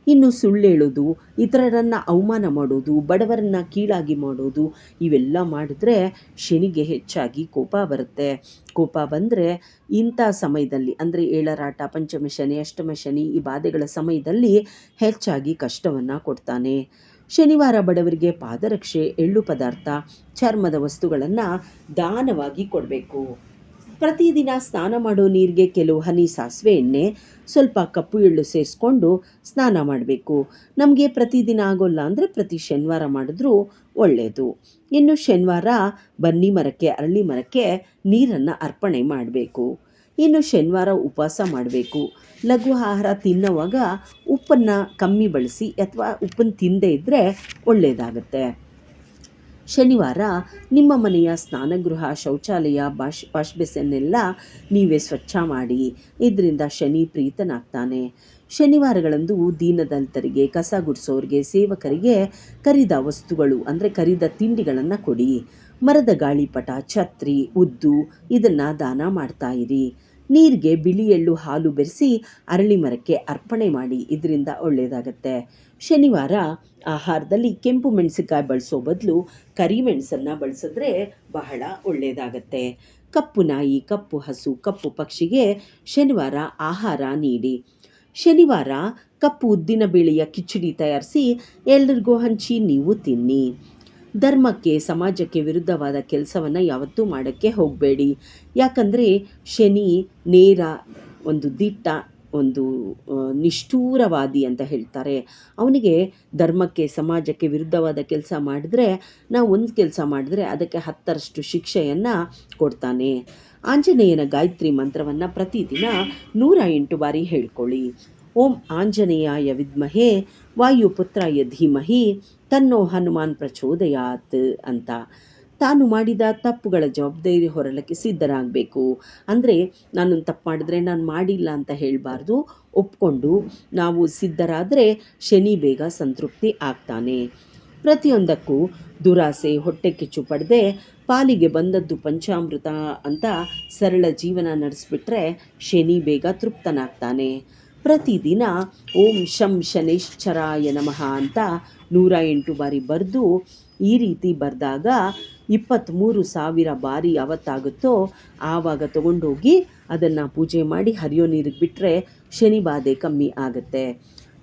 ಇನ್ನು ಸುಳ್ಳೇಳೋದು, ಇತರರನ್ನು ಅವಮಾನ ಮಾಡೋದು, ಬಡವರನ್ನು ಕೀಳಾಗಿ ಮಾಡೋದು, ಇವೆಲ್ಲ ಮಾಡಿದ್ರೆ ಶನಿಗೆ ಹೆಚ್ಚಾಗಿ ಕೋಪ ಬರುತ್ತೆ. ಕೋಪ ಬಂದರೆ ಇಂಥ ಸಮಯದಲ್ಲಿ, ಅಂದರೆ ಏಳರಾಟ, ಪಂಚಮ ಶನಿ, ಅಷ್ಟಮ ಶನಿ ಈ ಬಾಧೆಗಳ ಸಮಯದಲ್ಲಿ ಹೆಚ್ಚಾಗಿ ಕಷ್ಟವನ್ನು ಕೊಡ್ತಾನೆ. ಶನಿವಾರ ಬಡವರಿಗೆ ಪಾದರಕ್ಷೆ, ಎಳ್ಳು ಪದಾರ್ಥ, ಚರ್ಮದ ವಸ್ತುಗಳನ್ನು ದಾನವಾಗಿ ಕೊಡಬೇಕು. ಪ್ರತಿದಿನ ಸ್ನಾನ ಮಾಡೋ ನೀರಿಗೆ ಕೆಲವು ಹನಿ ಸಾಸಿವೆ ಎಣ್ಣೆ, ಸ್ವಲ್ಪ ಕಪ್ಪು ಎಳ್ಳು ಸೇರಿಸ್ಕೊಂಡು ಸ್ನಾನ ಮಾಡಬೇಕು. ನಮಗೆ ಪ್ರತಿದಿನ ಆಗೋಲ್ಲ ಅಂದರೆ ಪ್ರತಿ ಶನಿವಾರ ಮಾಡಿದ್ರೂ ಒಳ್ಳೆಯದು ಇನ್ನು ಶನಿವಾರ ಬನ್ನಿ ಮರಕ್ಕೆ, ಅರಳಿ ಮರಕ್ಕೆ ನೀರನ್ನು ಅರ್ಪಣೆ ಮಾಡಬೇಕು. ಇನ್ನು ಶನಿವಾರ ಉಪವಾಸ ಮಾಡಬೇಕು. ಲಘು ಆಹಾರ ತಿನ್ನೋವಾಗ ಉಪ್ಪನ್ನು ಕಮ್ಮಿ ಬಳಸಿ ಅಥವಾ ಉಪ್ಪನ್ನು ತಿನ್ನದೇ ಇದ್ದರೆ ಒಳ್ಳೆಯದಾಗತ್ತೆ ಶನಿವಾರ ನಿಮ್ಮ ಮನೆಯ ಸ್ನಾನಗೃಹ, ಶೌಚಾಲಯ ಬಾಶ್ ವಾಶ್ ಬೇಸನ್ನೆಲ್ಲ ನೀವೇ ಸ್ವಚ್ಛ ಮಾಡಿ. ಇದರಿಂದ ಶನಿ ಪ್ರೀತನಾಗ್ತಾನೆ. ಶನಿವಾರಗಳಂದು ದೀನದಲಿತರಿಗೆ, ಕಸ ಗುಡಿಸೋರಿಗೆ, ಸೇವಕರಿಗೆ ಕರಿದ ವಸ್ತುಗಳು, ಅಂದರೆ ಕರಿದ ತಿಂಡಿಗಳನ್ನು ಕೊಡಿ. ಮರದ ಗಾಳಿಪಟ, ಛತ್ರಿ, ಉದ್ದು ಇದನ್ನು ದಾನ ಮಾಡ್ತಾಯಿರಿ ನೀರಿಗೆ ಬಿಳಿ ಎಳ್ಳು ಹಾಲು ಬೆರೆಸಿ ಅರಳಿ ಮರಕ್ಕೆ ಅರ್ಪಣೆ ಮಾಡಿ ಇದರಿಂದ ಒಳ್ಳೆಯದಾಗತ್ತೆ. ಶನಿವಾರ ಆಹಾರದಲ್ಲಿ ಕೆಂಪು ಮೆಣಸಿನಕಾಯಿ ಬಳಸೋ ಬದಲು ಕರಿಮೆಣಸನ್ನು ಬಳಸಿದ್ರೆ ಬಹಳ ಒಳ್ಳೆಯದಾಗತ್ತೆ. ಕಪ್ಪು ನಾಯಿ, ಕಪ್ಪು ಹಸು, ಕಪ್ಪು ಪಕ್ಷಿಗೆ ಶನಿವಾರ ಆಹಾರ ನೀಡಿ. ಶನಿವಾರ ಕಪ್ಪು ಉದ್ದಿನ ಬೇಳೆಯ ಕಿಚಡಿ ತಯಾರಿಸಿ ಎಲ್ಲರಿಗೂ ಹಂಚಿ ನೀವು ತಿನ್ನಿ. ಧರ್ಮಕ್ಕೆ, ಸಮಾಜಕ್ಕೆ ವಿರುದ್ಧವಾದ ಕೆಲಸವನ್ನು ಯಾವತ್ತೂ ಮಾಡೋಕ್ಕೆ ಹೋಗಬೇಡಿ. ಯಾಕಂದರೆ ಶನಿ, ನೇರ, ಒಂದು ದಿಟ್ಟ, ಒಂದು ನಿಷ್ಠೂರವಾದಿ ಅಂತ ಹೇಳ್ತಾರೆ. ಅವನಿಗೆ ಧರ್ಮಕ್ಕೆ, ಸಮಾಜಕ್ಕೆ ವಿರುದ್ಧವಾದ ಕೆಲಸ ಮಾಡಿದ್ರೆ, ನಾವು ಒಂದು ಕೆಲಸ ಮಾಡಿದ್ರೆ ಅದಕ್ಕೆ ಹತ್ತರಷ್ಟು ಶಿಕ್ಷೆಯನ್ನು ಕೊಡ್ತಾನೆ. ಆಂಜನೇಯನ ಗಾಯತ್ರಿ ಮಂತ್ರವನ್ನು ಪ್ರತಿದಿನ ನೂರ ಎಂಟು ಬಾರಿ ಹೇಳ್ಕೊಳ್ಳಿ. ಓಂ ಆಂಜನೇಯಾಯ ವಿದ್ಮಹೇ ವಾಯುಪುತ್ರಾಯ ಧೀಮಹಿ ತನ್ನೋ ಹನುಮಾನ್ ಪ್ರಚೋದಯಾತ್ ಅಂತ. ತಾನು ಮಾಡಿದ ತಪ್ಪುಗಳ ಜವಾಬ್ದಾರಿ ಹೊರಲಕ್ಕೆ ಸಿದ್ಧರಾಗಬೇಕು. ಅಂದರೆ ನಾನು ತಪ್ಪು ಮಾಡಿದ್ರೆ ನಾನು ಮಾಡಿಲ್ಲ ಅಂತ ಹೇಳಬಾರ್ದು. ಒಪ್ಕೊಂಡು ನಾವು ಸಿದ್ಧರಾದರೆ ಶನಿ ಬೇಗ ಸಂತೃಪ್ತಿ ಆಗ್ತಾನೆ. ಪ್ರತಿಯೊಂದಕ್ಕೂ ದುರಾಸೆ ಹೊಟ್ಟೆ ಕಿಚ್ಚು ಪಡೆದೇ ಪಾಲಿಗೆ ಬಂದದ್ದು ಪಂಚಾಮೃತ ಅಂತ ಸರಳ ಜೀವನ ನಡೆಸಿಬಿಟ್ರೆ ಶನಿ ಬೇಗ ತೃಪ್ತನಾಗ್ತಾನೆ. ಪ್ರತಿದಿನ ಓಂ ಶಂ ಶನೇಶ್ವರಾಯ ನಮಃ ಅಂತ ನೂರ ಎಂಟು ಬಾರಿ ಬರೆದು ಈ ರೀತಿ ಬರೆದಾಗ ಇಪ್ಪತ್ತ್ಮೂರು ಸಾವಿರ ಬಾರಿ ಯಾವತ್ತಾಗುತ್ತೋ ಆವಾಗ ತಗೊಂಡೋಗಿ ಅದನ್ನು ಪೂಜೆ ಮಾಡಿ ಹರಿಯೋ ನೀರಿಗೆ ಬಿಟ್ಟರೆ ಶನಿ ಬಾಧೆ ಕಮ್ಮಿ ಆಗುತ್ತೆ.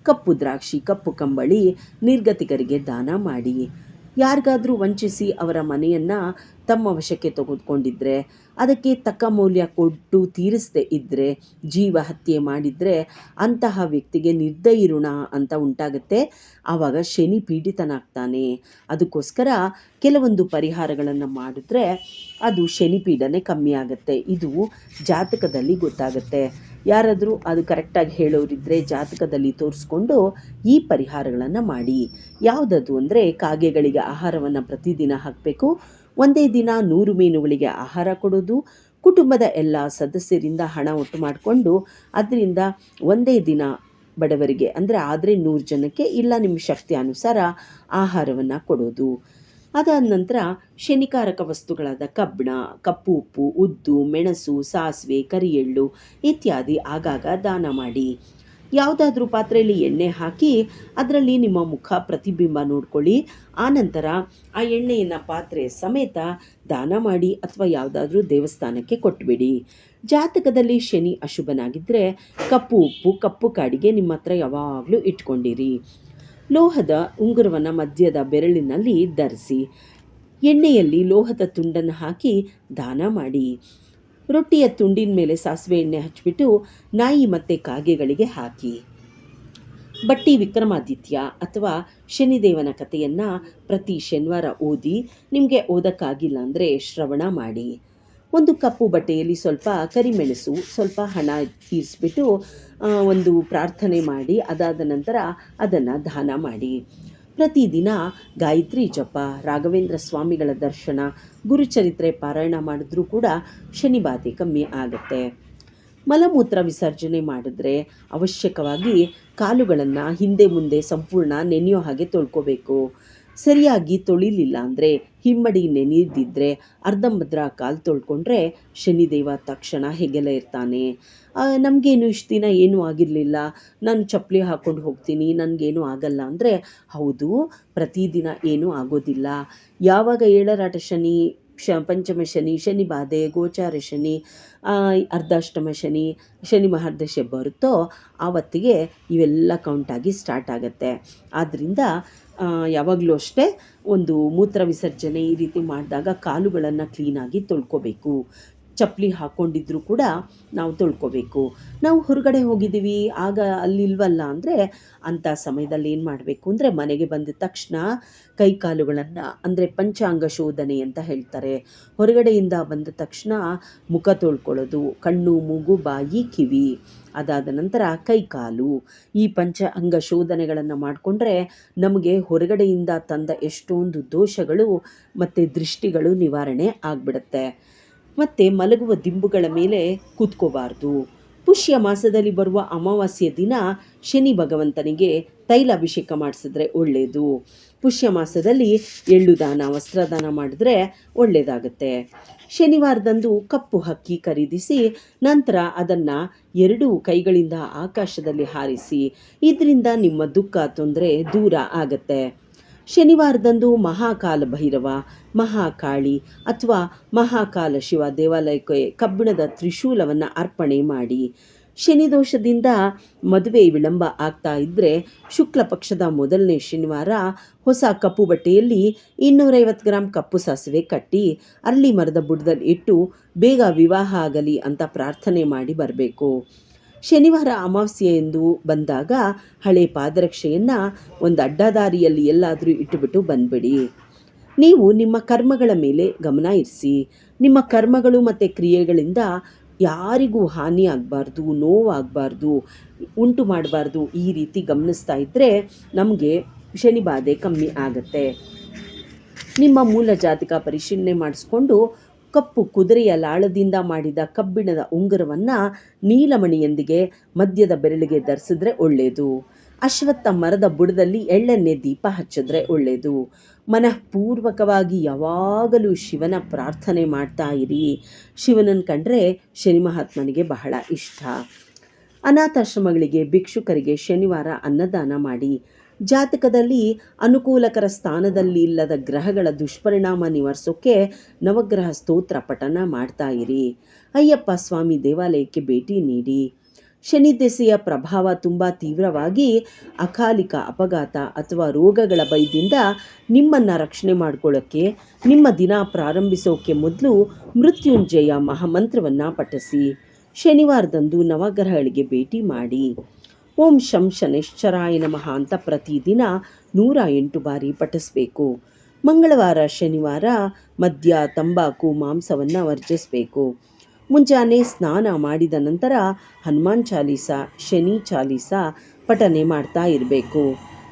ಕಪ್ಪು ದ್ರಾಕ್ಷಿ, ಕಪ್ಪು ಕಂಬಳಿ, ನಿರ್ಗತಿಕರಿಗೆ ದಾನ ಮಾಡಿ. ಯಾರಿಗಾದರೂ ವಂಚಿಸಿ ಅವರ ಮನೆಯನ್ನು ತಮ್ಮ ವಶಕ್ಕೆ ತೆಗೆದುಕೊಂಡಿದ್ರೆ ಅದಕ್ಕೆ ತಕ್ಕ ಮೌಲ್ಯ ಕೊಟ್ಟು ತೀರಿಸದೇ ಇದ್ದರೆ ಜೀವ ಹತ್ಯೆ ಮಾಡಿದರೆ ಅಂತಹ ವ್ಯಕ್ತಿಗೆ ನಿರ್ದಯಿ ಋಣ ಅಂತ ಉಂಟಾಗುತ್ತೆ. ಆವಾಗ ಶನಿ ಪೀಡಿತನಾಗ್ತಾನೆ. ಅದಕ್ಕೋಸ್ಕರ ಕೆಲವೊಂದು ಪರಿಹಾರಗಳನ್ನು ಮಾಡಿದ್ರೆ ಅದು ಶನಿ ಪೀಡನೆ ಕಮ್ಮಿ ಆಗುತ್ತೆ. ಇದು ಜಾತಕದಲ್ಲಿ ಗೊತ್ತಾಗುತ್ತೆ. ಯಾರಾದರೂ ಅದು ಕರೆಕ್ಟಾಗಿ ಹೇಳೋರಿದ್ದರೆ ಜಾತಕದಲ್ಲಿ ತೋರಿಸ್ಕೊಂಡು ಈ ಪರಿಹಾರಗಳನ್ನು ಮಾಡಿ. ಯಾವುದದು ಅಂದರೆ ಕಾಗೆಗಳಿಗೆ ಆಹಾರವನ್ನು ಪ್ರತಿದಿನ ಹಾಕಬೇಕು. ಒಂದೇ ದಿನ ನೂರು ಮೀನುಗಳಿಗೆ ಆಹಾರ ಕೊಡೋದು ಕುಟುಂಬದ ಎಲ್ಲ ಸದಸ್ಯರಿಂದ ಹಣ ಒಟ್ಟು ಮಾಡಿಕೊಂಡು ಅದರಿಂದ ಒಂದೇ ದಿನ ಬಡವರಿಗೆ, ಅಂದರೆ ಆದರೆ ನೂರು ಜನಕ್ಕೆ ಇಲ್ಲ ನಿಮ್ಮ ಶಕ್ತಿ ಅನುಸಾರ ಆಹಾರವನ್ನು ಕೊಡೋದು ಅದಾದ ನಂತರ ಶನಿಕಾರಕ ವಸ್ತುಗಳಾದ ಕಬ್ಬಣ, ಕಪ್ಪು ಉಪ್ಪು, ಉದ್ದು, ಮೆಣಸು, ಸಾಸಿವೆ ಕರಿ ಎಳ್ಳು ಇತ್ಯಾದಿ ಆಗಾಗ ದಾನ ಮಾಡಿ. ಯಾವುದಾದ್ರೂ ಪಾತ್ರೆಯಲ್ಲಿ ಎಣ್ಣೆ ಹಾಕಿ ಅದರಲ್ಲಿ ನಿಮ್ಮ ಮುಖ ಪ್ರತಿಬಿಂಬ ನೋಡ್ಕೊಳ್ಳಿ. ಆನಂತರ ಆ ಎಣ್ಣೆಯನ್ನು ಪಾತ್ರೆ ಸಮೇತ ದಾನ ಮಾಡಿ ಅಥವಾ ಯಾವುದಾದ್ರೂ ದೇವಸ್ಥಾನಕ್ಕೆ ಕೊಟ್ಬಿಡಿ. ಜಾತಕದಲ್ಲಿ ಶನಿ ಅಶುಭನಾಗಿದ್ದರೆ ಕಪ್ಪು ಉಪ್ಪು, ಕಪ್ಪು ಕಾಡಿಗೆ ನಿಮ್ಮ ಹತ್ರ ಯಾವಾಗಲೂ ಇಟ್ಕೊಂಡಿರಿ. ಲೋಹದ ಉಂಗುರವನ್ನು ಮಧ್ಯದ ಬೆರಳಿನಲ್ಲಿ ಧರಿಸಿ, ಎಣ್ಣೆಯಲ್ಲಿ ಲೋಹದ ತುಂಡನ್ನು ಹಾಕಿ ದಾನ ಮಾಡಿ. ರೊಟ್ಟಿಯ ತುಂಡಿನ ಮೇಲೆ ಸಾಸಿವೆ ಎಣ್ಣೆ ಹಚ್ಚಿಬಿಟ್ಟು ನಾಯಿ ಮತ್ತೆ ಕಾಗೆಗಳಿಗೆ ಹಾಕಿ. ಬಟ್ಟಿ ವಿಕ್ರಮಾದಿತ್ಯ ಅಥವಾ ಶನಿದೇವನ ಕಥೆಯನ್ನು ಪ್ರತಿ ಶನಿವಾರ ಓದಿ ನಿಮಗೆ ಓದೋಕ್ಕಾಗಿಲ್ಲ ಅಂದರೆ ಶ್ರವಣ ಮಾಡಿ. ಒಂದು ಕಪ್ಪು ಬಟ್ಟೆಯಲ್ಲಿ ಸ್ವಲ್ಪ ಕರಿಮೆಣಸು, ಸ್ವಲ್ಪ ಹಣ ಇರಿಸ್ಬಿಟ್ಟು ಒಂದು ಪ್ರಾರ್ಥನೆ ಮಾಡಿ, ಅದಾದ ನಂತರ ಅದನ್ನು ದಾನ ಮಾಡಿ. ಪ್ರತಿದಿನ ಗಾಯತ್ರಿ ಜಪ, ರಾಘವೇಂದ್ರ ಸ್ವಾಮಿಗಳ ದರ್ಶನ ಗುರುಚರಿತ್ರೆ ಪಾರಾಯಣ ಮಾಡಿದ್ರೂ ಕೂಡ ಶನಿ ಬಾಧೆ ಕಮ್ಮಿ ಆಗುತ್ತೆ. ಮಲಮೂತ್ರ ವಿಸರ್ಜನೆ ಮಾಡಿದ್ರೆ ಅವಶ್ಯಕವಾಗಿ ಕಾಲುಗಳನ್ನು ಹಿಂದೆ ಮುಂದೆ ಸಂಪೂರ್ಣ ನೆನೆಯೋ ಹಾಗೆ ತೊಳ್ಕೊಬೇಕು. ಸರಿಯಾಗಿ ತೊಳಿಲಿಲ್ಲ ಅಂದರೆ ಹಿಮ್ಮಡಿ ನೆನೆದಿದ್ದರೆ ಅರ್ಧಂಬದ್ರ ಕಾಲು ತೊಳ್ಕೊಂಡ್ರೆ ಶನಿದೇವ ತಕ್ಷಣ ಹೆಗೆಲ ಇರ್ತಾನೆ. ನಮಗೇನು ಇಷ್ಟು ದಿನ ಏನೂ ಆಗಿರಲಿಲ್ಲ. ನಾನು ಚಪ್ಪಲಿ ಹಾಕ್ಕೊಂಡು ಹೋಗ್ತೀನಿ, ನನಗೇನು ಆಗಲ್ಲ ಅಂದರೆ ಹೌದು, ಪ್ರತಿದಿನ ಏನೂ ಆಗೋದಿಲ್ಲ. ಯಾವಾಗ ಏಳರಾಟ ಶನಿ, ಶ, ಪಂಚಮ ಶನಿ ಶನಿ ಬಾಧೆ, ಗೋಚಾರ ಶನಿ ಅರ್ಧಾಷ್ಟಮ ಶನಿ ಶನಿ ಮಹಾದಶೆ ಬರುತ್ತೋ, ಆವತ್ತಿಗೆ ಇವೆಲ್ಲ ಕೌಂಟಾಗಿ ಸ್ಟಾರ್ಟ್ ಆಗುತ್ತೆ. ಆದ್ದರಿಂದ ಯಾವಾಗಲೂ ಅಷ್ಟೇ ಒಂದು ಮೂತ್ರ ವಿಸರ್ಜನೆ ಈ ರೀತಿ ಮಾಡಿದಾಗ ಕಾಲುಗಳನ್ನು ಕ್ಲೀನಾಗಿ ತೊಳ್ಕೊಬೇಕು. ಚಪ್ಪಲಿ ಹಾಕ್ಕೊಂಡಿದ್ರೂ ಕೂಡ ನಾವು ತೊಳ್ಕೊಬೇಕು. ನಾವು ಹೊರಗಡೆ ಹೋಗಿದ್ದೀವಿ. ಆಗ ಅಲ್ಲಿಲ್ವಲ್ಲ ಅಂದರೆ ಅಂಥ ಸಮಯದಲ್ಲಿ ಏನು ಮಾಡಬೇಕು ಅಂದರೆ ಮನೆಗೆ ಬಂದ ತಕ್ಷಣ ಕೈ ಕಾಲುಗಳನ್ನು ಅಂದರೆ ಪಂಚಾಂಗ ಶೋಧನೆ ಅಂತ ಹೇಳ್ತಾರೆ. ಹೊರಗಡೆಯಿಂದ ಬಂದ ತಕ್ಷಣ ಮುಖ ತೊಳ್ಕೊಳ್ಳೋದು, ಕಣ್ಣು, ಮೂಗು, ಬಾಯಿ, ಕಿವಿ. ಅದಾದ ನಂತರ ಕೈ ಕಾಲು. ಈ ಪಂಚ ಅಂಗ ಶೋಧನೆಗಳನ್ನು ಮಾಡಿಕೊಂಡ್ರೆ ನಮಗೆ ಹೊರಗಡೆಯಿಂದ ತಂದ ಎಷ್ಟೊಂದು ದೋಷಗಳು ಮತ್ತು ದೃಷ್ಟಿಗಳು ನಿವಾರಣೆ ಆಗಿಬಿಡುತ್ತೆ. ಮತ್ತು ಮಲಗುವ ದಿಂಬುಗಳ ಮೇಲೆ ಕೂತ್ಕೋಬಾರ್ದು. ಪುಷ್ಯ ಮಾಸದಲ್ಲಿ ಬರುವ ಅಮಾವಾಸ್ಯೆ ದಿನ ಶನಿ ಭಗವಂತನಿಗೆ ತೈಲಾಭಿಷೇಕ ಮಾಡಿಸಿದ್ರೆ ಒಳ್ಳೆಯದು ಪುಷ್ಯ ಮಾಸದಲ್ಲಿ ಎಳ್ಳು ದಾನ ವಸ್ತ್ರದಾನ ಮಾಡಿದ್ರೆ ಒಳ್ಳೆಯದಾಗುತ್ತೆ ಶನಿವಾರದಂದು ಕಪ್ಪು ಹಕ್ಕಿ ಖರೀದಿಸಿ, ನಂತರ ಅದನ್ನು ಎರಡೂ ಕೈಗಳಿಂದ ಆಕಾಶದಲ್ಲಿ ಹಾರಿಸಿ, ಇದರಿಂದ ನಿಮ್ಮ ದುಃಖ, ತೊಂದರೆ ದೂರ ಆಗತ್ತೆ. ಶನಿವಾರದಂದು ಮಹಾಕಾಲ ಭೈರವ ಮಹಾಕಾಳಿ ಅಥವಾ ಮಹಾಕಾಲ ಶಿವ ದೇವಾಲಯಕ್ಕೆ ಕಬ್ಬಿಣದ ತ್ರಿಶೂಲವನ್ನು ಅರ್ಪಣೆ ಮಾಡಿ. ಶನಿ ದೋಷದಿಂದ ಮದುವೆ ವಿಳಂಬ ಆಗ್ತಾ ಇದ್ದರೆ ಶುಕ್ಲ ಪಕ್ಷದ ಮೊದಲನೇ ಶನಿವಾರ ಹೊಸ ಕಪ್ಪು ಬಟ್ಟೆಯಲ್ಲಿ ಇನ್ನೂರೈವತ್ತು ಗ್ರಾಂ ಕಪ್ಪು ಸಾಸಿವೆ ಕಟ್ಟಿ ಅರಳಿ ಮರದ ಬುಡದಲ್ಲಿ ಇಟ್ಟು ಬೇಗ ವಿವಾಹ ಆಗಲಿ ಅಂತ ಪ್ರಾರ್ಥನೆ ಮಾಡಿ ಬರಬೇಕು. ಶನಿವಾರ ಅಮಾವಾಸ್ಯೆ ಎಂದು ಬಂದಾಗ ಹಳೆ ಪಾದರಕ್ಷೆಯನ್ನು ಒಂದು ಅಡ್ಡದಾರಿಯಲ್ಲಿ ಎಲ್ಲಾದರೂ ಇಟ್ಟುಬಿಟ್ಟು ಬಂದ್ಬಿಡಿ. ನೀವು ನಿಮ್ಮ ಕರ್ಮಗಳ ಮೇಲೆ ಗಮನ ಇರಿಸಿ. ನಿಮ್ಮ ಕರ್ಮಗಳು ಮತ್ತು ಕ್ರಿಯೆಗಳಿಂದ ಯಾರಿಗೂ ಹಾನಿ ಆಗಬಾರ್ದು, ನೋವಾಗಬಾರ್ದು, ಉಂಟು ಮಾಡಬಾರ್ದು ಈ ರೀತಿ ಗಮನಿಸ್ತಾ ಇದ್ದರೆ ನಮಗೆ ಶನಿ ಬಾಧೆ ಕಮ್ಮಿ ಆಗುತ್ತೆ. ನಿಮ್ಮ ಮೂಲ ಜಾತಕ ಪರಿಶೀಲನೆ ಮಾಡಿಸ್ಕೊಂಡು ಕಪ್ಪು ಕುದುರೆಯ ಲಾಳದಿಂದ ಮಾಡಿದ ಕಬ್ಬಿಣದ ಉಂಗುರವನ್ನು ನೀಲಮಣಿಯೊಂದಿಗೆ ಮಧ್ಯದ ಬೆರಳಿಗೆ ಧರಿಸಿದ್ರೆ ಒಳ್ಳೆಯದು ಅಶ್ವತ್ಥ ಮರದ ಬುಡದಲ್ಲಿ ಎಳ್ಳೆಣ್ಣೆ ದೀಪ ಹಚ್ಚಿದ್ರೆ ಒಳ್ಳೆಯದು ಮನಃಪೂರ್ವಕವಾಗಿ ಯಾವಾಗಲೂ ಶಿವನ ಪ್ರಾರ್ಥನೆ ಮಾಡ್ತಾ ಇರಿ. ಶಿವನನ್ನು ಕಂಡ್ರೆ ಶನಿ ಮಹಾತ್ಮನಿಗೆ ಬಹಳ ಇಷ್ಟ. ಅನಾಥಾಶ್ರಮಗಳಿಗೆ ಭಿಕ್ಷುಕರಿಗೆ ಶನಿವಾರ ಅನ್ನದಾನ ಮಾಡಿ. ಜಾತಕದಲ್ಲಿ ಅನುಕೂಲಕರ ಸ್ಥಾನದಲ್ಲಿ ಇಲ್ಲದ ಗ್ರಹಗಳ ದುಷ್ಪರಿಣಾಮ ನಿವಾರಿಸೋಕ್ಕೆ ನವಗ್ರಹ ಸ್ತೋತ್ರ ಪಠನ ಮಾಡ್ತಾ ಇರಿ. ಅಯ್ಯಪ್ಪ ಸ್ವಾಮಿ ದೇವಾಲಯಕ್ಕೆ ಭೇಟಿ ನೀಡಿ. ಶನಿ ದೆಸೆಯ ಪ್ರಭಾವ ತುಂಬ ತೀವ್ರವಾಗಿ ಅಕಾಲಿಕ ಅಪಘಾತ ಅಥವಾ ರೋಗಗಳ ಭಯದಿಂದ ನಿಮ್ಮನ್ನು ರಕ್ಷಣೆ ಮಾಡಿಕೊಳ್ಳೋಕ್ಕೆ ನಿಮ್ಮ ದಿನ ಪ್ರಾರಂಭಿಸೋಕ್ಕೆ ಮೊದಲು ಮೃತ್ಯುಂಜಯ ಮಹಾಮಂತ್ರವನ್ನು ಪಠಿಸಿ. ಶನಿವಾರದಂದು ನವಗ್ರಹಗಳಿಗೆ ಭೇಟಿ ಮಾಡಿ. ಓಂ ಶಂ ಶನೇಶ್ವರಾಯ ನಮಃ ಅಂತ ಪ್ರತಿದಿನ ನೂರ ಎಂಟು ಬಾರಿ ಪಠಿಸಬೇಕು. ಮಂಗಳವಾರ, ಶನಿವಾರ ಮದ್ಯ, ತಂಬಾಕು, ಮಾಂಸವನ್ನು ವರ್ಜಿಸಬೇಕು. ಮುಂಜಾನೆ ಸ್ನಾನ ಮಾಡಿದ ನಂತರ ಹನುಮಾನ್ ಚಾಲೀಸ, ಶನಿ ಚಾಲೀಸ ಪಠನೆ ಮಾಡ್ತಾ ಇರಬೇಕು.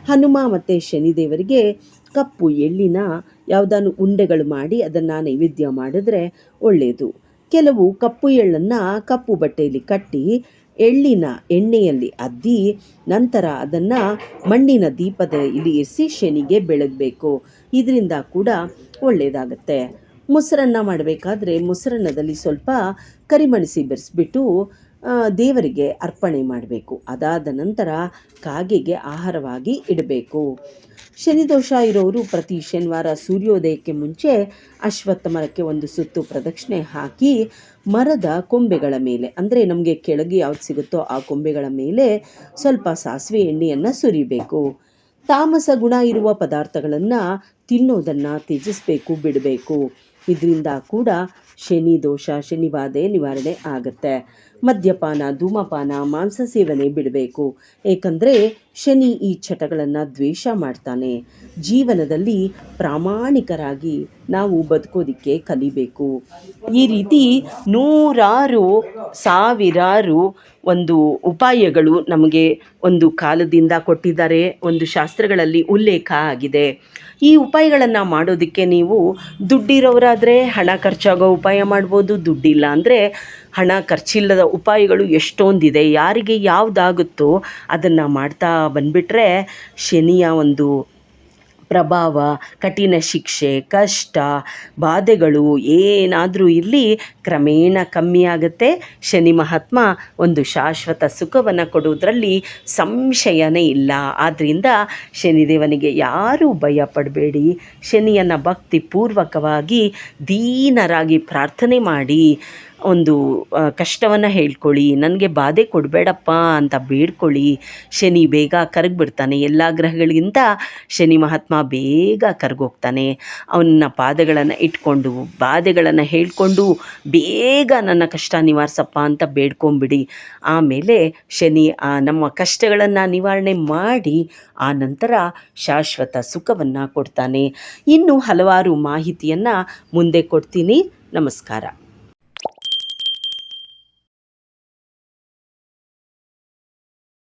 ಹನುಮ ಮತ್ತು ಶನಿದೇವರಿಗೆ ಕಪ್ಪು ಎಳ್ಳಿನ ಯಾವುದಾನು ಉಂಡೆಗಳು ಮಾಡಿ ಅದನ್ನು ನೈವೇದ್ಯ ಮಾಡಿದ್ರೆ ಒಳ್ಳೆಯದು ಕೆಲವು ಕಪ್ಪು ಎಳ್ಳನ್ನು ಕಪ್ಪು ಬಟ್ಟೆಯಲ್ಲಿ ಕಟ್ಟಿ ಎಳ್ಳಿನ ಎಣ್ಣೆಯಲ್ಲಿ ಅದ್ದಿ ನಂತರ ಅದನ್ನು ಮಣ್ಣಿನ ದೀಪದ ಇಲ್ಲಿ ಇರಿಸಿ ಶನಿಗೆ ಬೆಳಗಬೇಕು. ಇದರಿಂದ ಕೂಡ ಒಳ್ಳೆಯದಾಗುತ್ತೆ ಮೊಸರನ್ನ ಮಾಡಬೇಕಾದ್ರೆ ಮೊಸರನ್ನದಲ್ಲಿ ಸ್ವಲ್ಪ ಕರಿಮೆಣಸಿ ಬೆರೆಸಿಬಿಟ್ಟು ದೇವರಿಗೆ ಅರ್ಪಣೆ ಮಾಡಬೇಕು. ಅದಾದ ನಂತರ ಕಾಗೆಗೆ ಆಹಾರವಾಗಿ ಇಡಬೇಕು. ಶನಿದೋಷ ಇರೋರು ಪ್ರತಿ ಶನಿವಾರ ಸೂರ್ಯೋದಯಕ್ಕೆ ಮುಂಚೆ ಅಶ್ವತ್ಥ ಮರಕ್ಕೆ ಒಂದು ಸುತ್ತು ಪ್ರದಕ್ಷಿಣೆ ಹಾಕಿ ಮರದ ಕೊಂಬೆಗಳ ಮೇಲೆ, ಅಂದರೆ ನಮಗೆ ಕೆಳಗೆ ಯಾವ್ದು ಸಿಗುತ್ತೋ ಆ ಕೊಂಬೆಗಳ ಮೇಲೆ ಸ್ವಲ್ಪ ಸಾಸಿವೆ ಎಣ್ಣೆಯನ್ನು ಸುರಿಬೇಕು. ತಾಮಸ ಗುಣ ಇರುವ ಪದಾರ್ಥಗಳನ್ನು ತಿನ್ನೋದನ್ನು ತ್ಯಜಿಸಬೇಕು, ಬಿಡಬೇಕು. ಇದರಿಂದ ಕೂಡ ಶನಿ ದೋಷ ಶನಿ ನಿವಾರಣೆ ಆಗುತ್ತೆ. ಮದ್ಯಪಾನ, ಧೂಮಪಾನ, ಮಾಂಸ ಸೇವನೆ ಬಿಡಬೇಕು. ಏಕೆಂದರೆ ಶನಿ ಈ ಚಟಗಳನ್ನು ದ್ವೇಷ ಮಾಡ್ತಾನೆ. ಜೀವನದಲ್ಲಿ ಪ್ರಾಮಾಣಿಕರಾಗಿ ನಾವು ಬದುಕೋದಿಕ್ಕೆ ಕಲಿಬೇಕು. ಈ ರೀತಿ ನೂರಾರು, ಸಾವಿರಾರು ಒಂದು ಉಪಾಯಗಳು ನಮಗೆ ಒಂದು ಕಾಲದಿಂದ ಕೊಟ್ಟಿದ್ದಾರೆ. ಒಂದು ಶಾಸ್ತ್ರಗಳಲ್ಲಿ ಉಲ್ಲೇಖ ಆಗಿದೆ. ಈ ಉಪಾಯಗಳನ್ನು ಮಾಡೋದಕ್ಕೆ ನೀವು ದುಡ್ಡಿರೋರಾದರೆ ಹಣ ಖರ್ಚಾಗೋ ಉಪಾಯ ಮಾಡ್ಬೋದು. ದುಡ್ಡಿಲ್ಲ ಅಂದರೆ ಹಣ ಖರ್ಚಿಲ್ಲದ ಉಪಾಯಗಳು ಎಷ್ಟೊಂದಿದೆ, ಯಾರಿಗೆ ಯಾವುದಾಗುತ್ತೋ ಅದನ್ನು ಮಾಡ್ತಾ ಬಂದುಬಿಟ್ರೆ ಶನಿಯ ಒಂದು ಪ್ರಭಾವ, ಕಠಿಣ ಶಿಕ್ಷೆ, ಕಷ್ಟ, ಬಾಧೆಗಳು ಏನಾದರೂ ಇರಲಿ ಕ್ರಮೇಣ ಕಮ್ಮಿ ಆಗುತ್ತೆ. ಶನಿ ಮಹಾತ್ಮ ಒಂದು ಶಾಶ್ವತ ಸುಖವನ್ನು ಕೊಡುವುದರಲ್ಲಿ ಸಂಶಯನೇ ಇಲ್ಲ. ಆದ್ದರಿಂದ ಶನಿದೇವನಿಗೆ ಯಾರೂ ಭಯ ಪಡಬೇಡಿ. ಶನಿಯನ್ನು ಭಕ್ತಿಪೂರ್ವಕವಾಗಿ ದೀನರಾಗಿ ಪ್ರಾರ್ಥನೆ ಮಾಡಿ. ಒಂದು ಕಷ್ಟವನ್ನು ಹೇಳ್ಕೊಳ್ಳಿ, ನನಗೆ ಬಾಧೆ ಕೊಡಬೇಡಪ್ಪ ಅಂತ ಬೇಡ್ಕೊಳ್ಳಿ, ಶನಿ ಬೇಗ ಕರಗಿಬಿಡ್ತಾನೆ, ಎಲ್ಲ ಗ್ರಹಗಳಿಗಿಂತ ಶನಿ ಮಹಾತ್ಮ ಬೇಗ ಕರಗೋಗ್ತಾನೆ ಅವನ ಪಾದಗಳನ್ನು ಇಟ್ಕೊಂಡು, ಬಾಧೆಗಳನ್ನು ಹೇಳಿಕೊಂಡು, ಬೇಗ ನನ್ನ ಕಷ್ಟ ನಿವಾರಿಸಪ್ಪ ಅಂತ ಬೇಡ್ಕೊಂಬಿಡಿ, ಆಮೇಲೆ ಶನಿ, ಆ, ನಮ್ಮ ಕಷ್ಟಗಳನ್ನು ನಿವಾರಣೆ ಮಾಡಿ, ಆ ನಂತರ ಶಾಶ್ವತ ಸುಖವನ್ನು ಕೊಡ್ತಾನೆ, ಇನ್ನು ಹಲವಾರು ಮಾಹಿತಿಯನ್ನು ಮುಂದೆ ಕೊಡ್ತೀನಿ, ನಮಸ್ಕಾರ.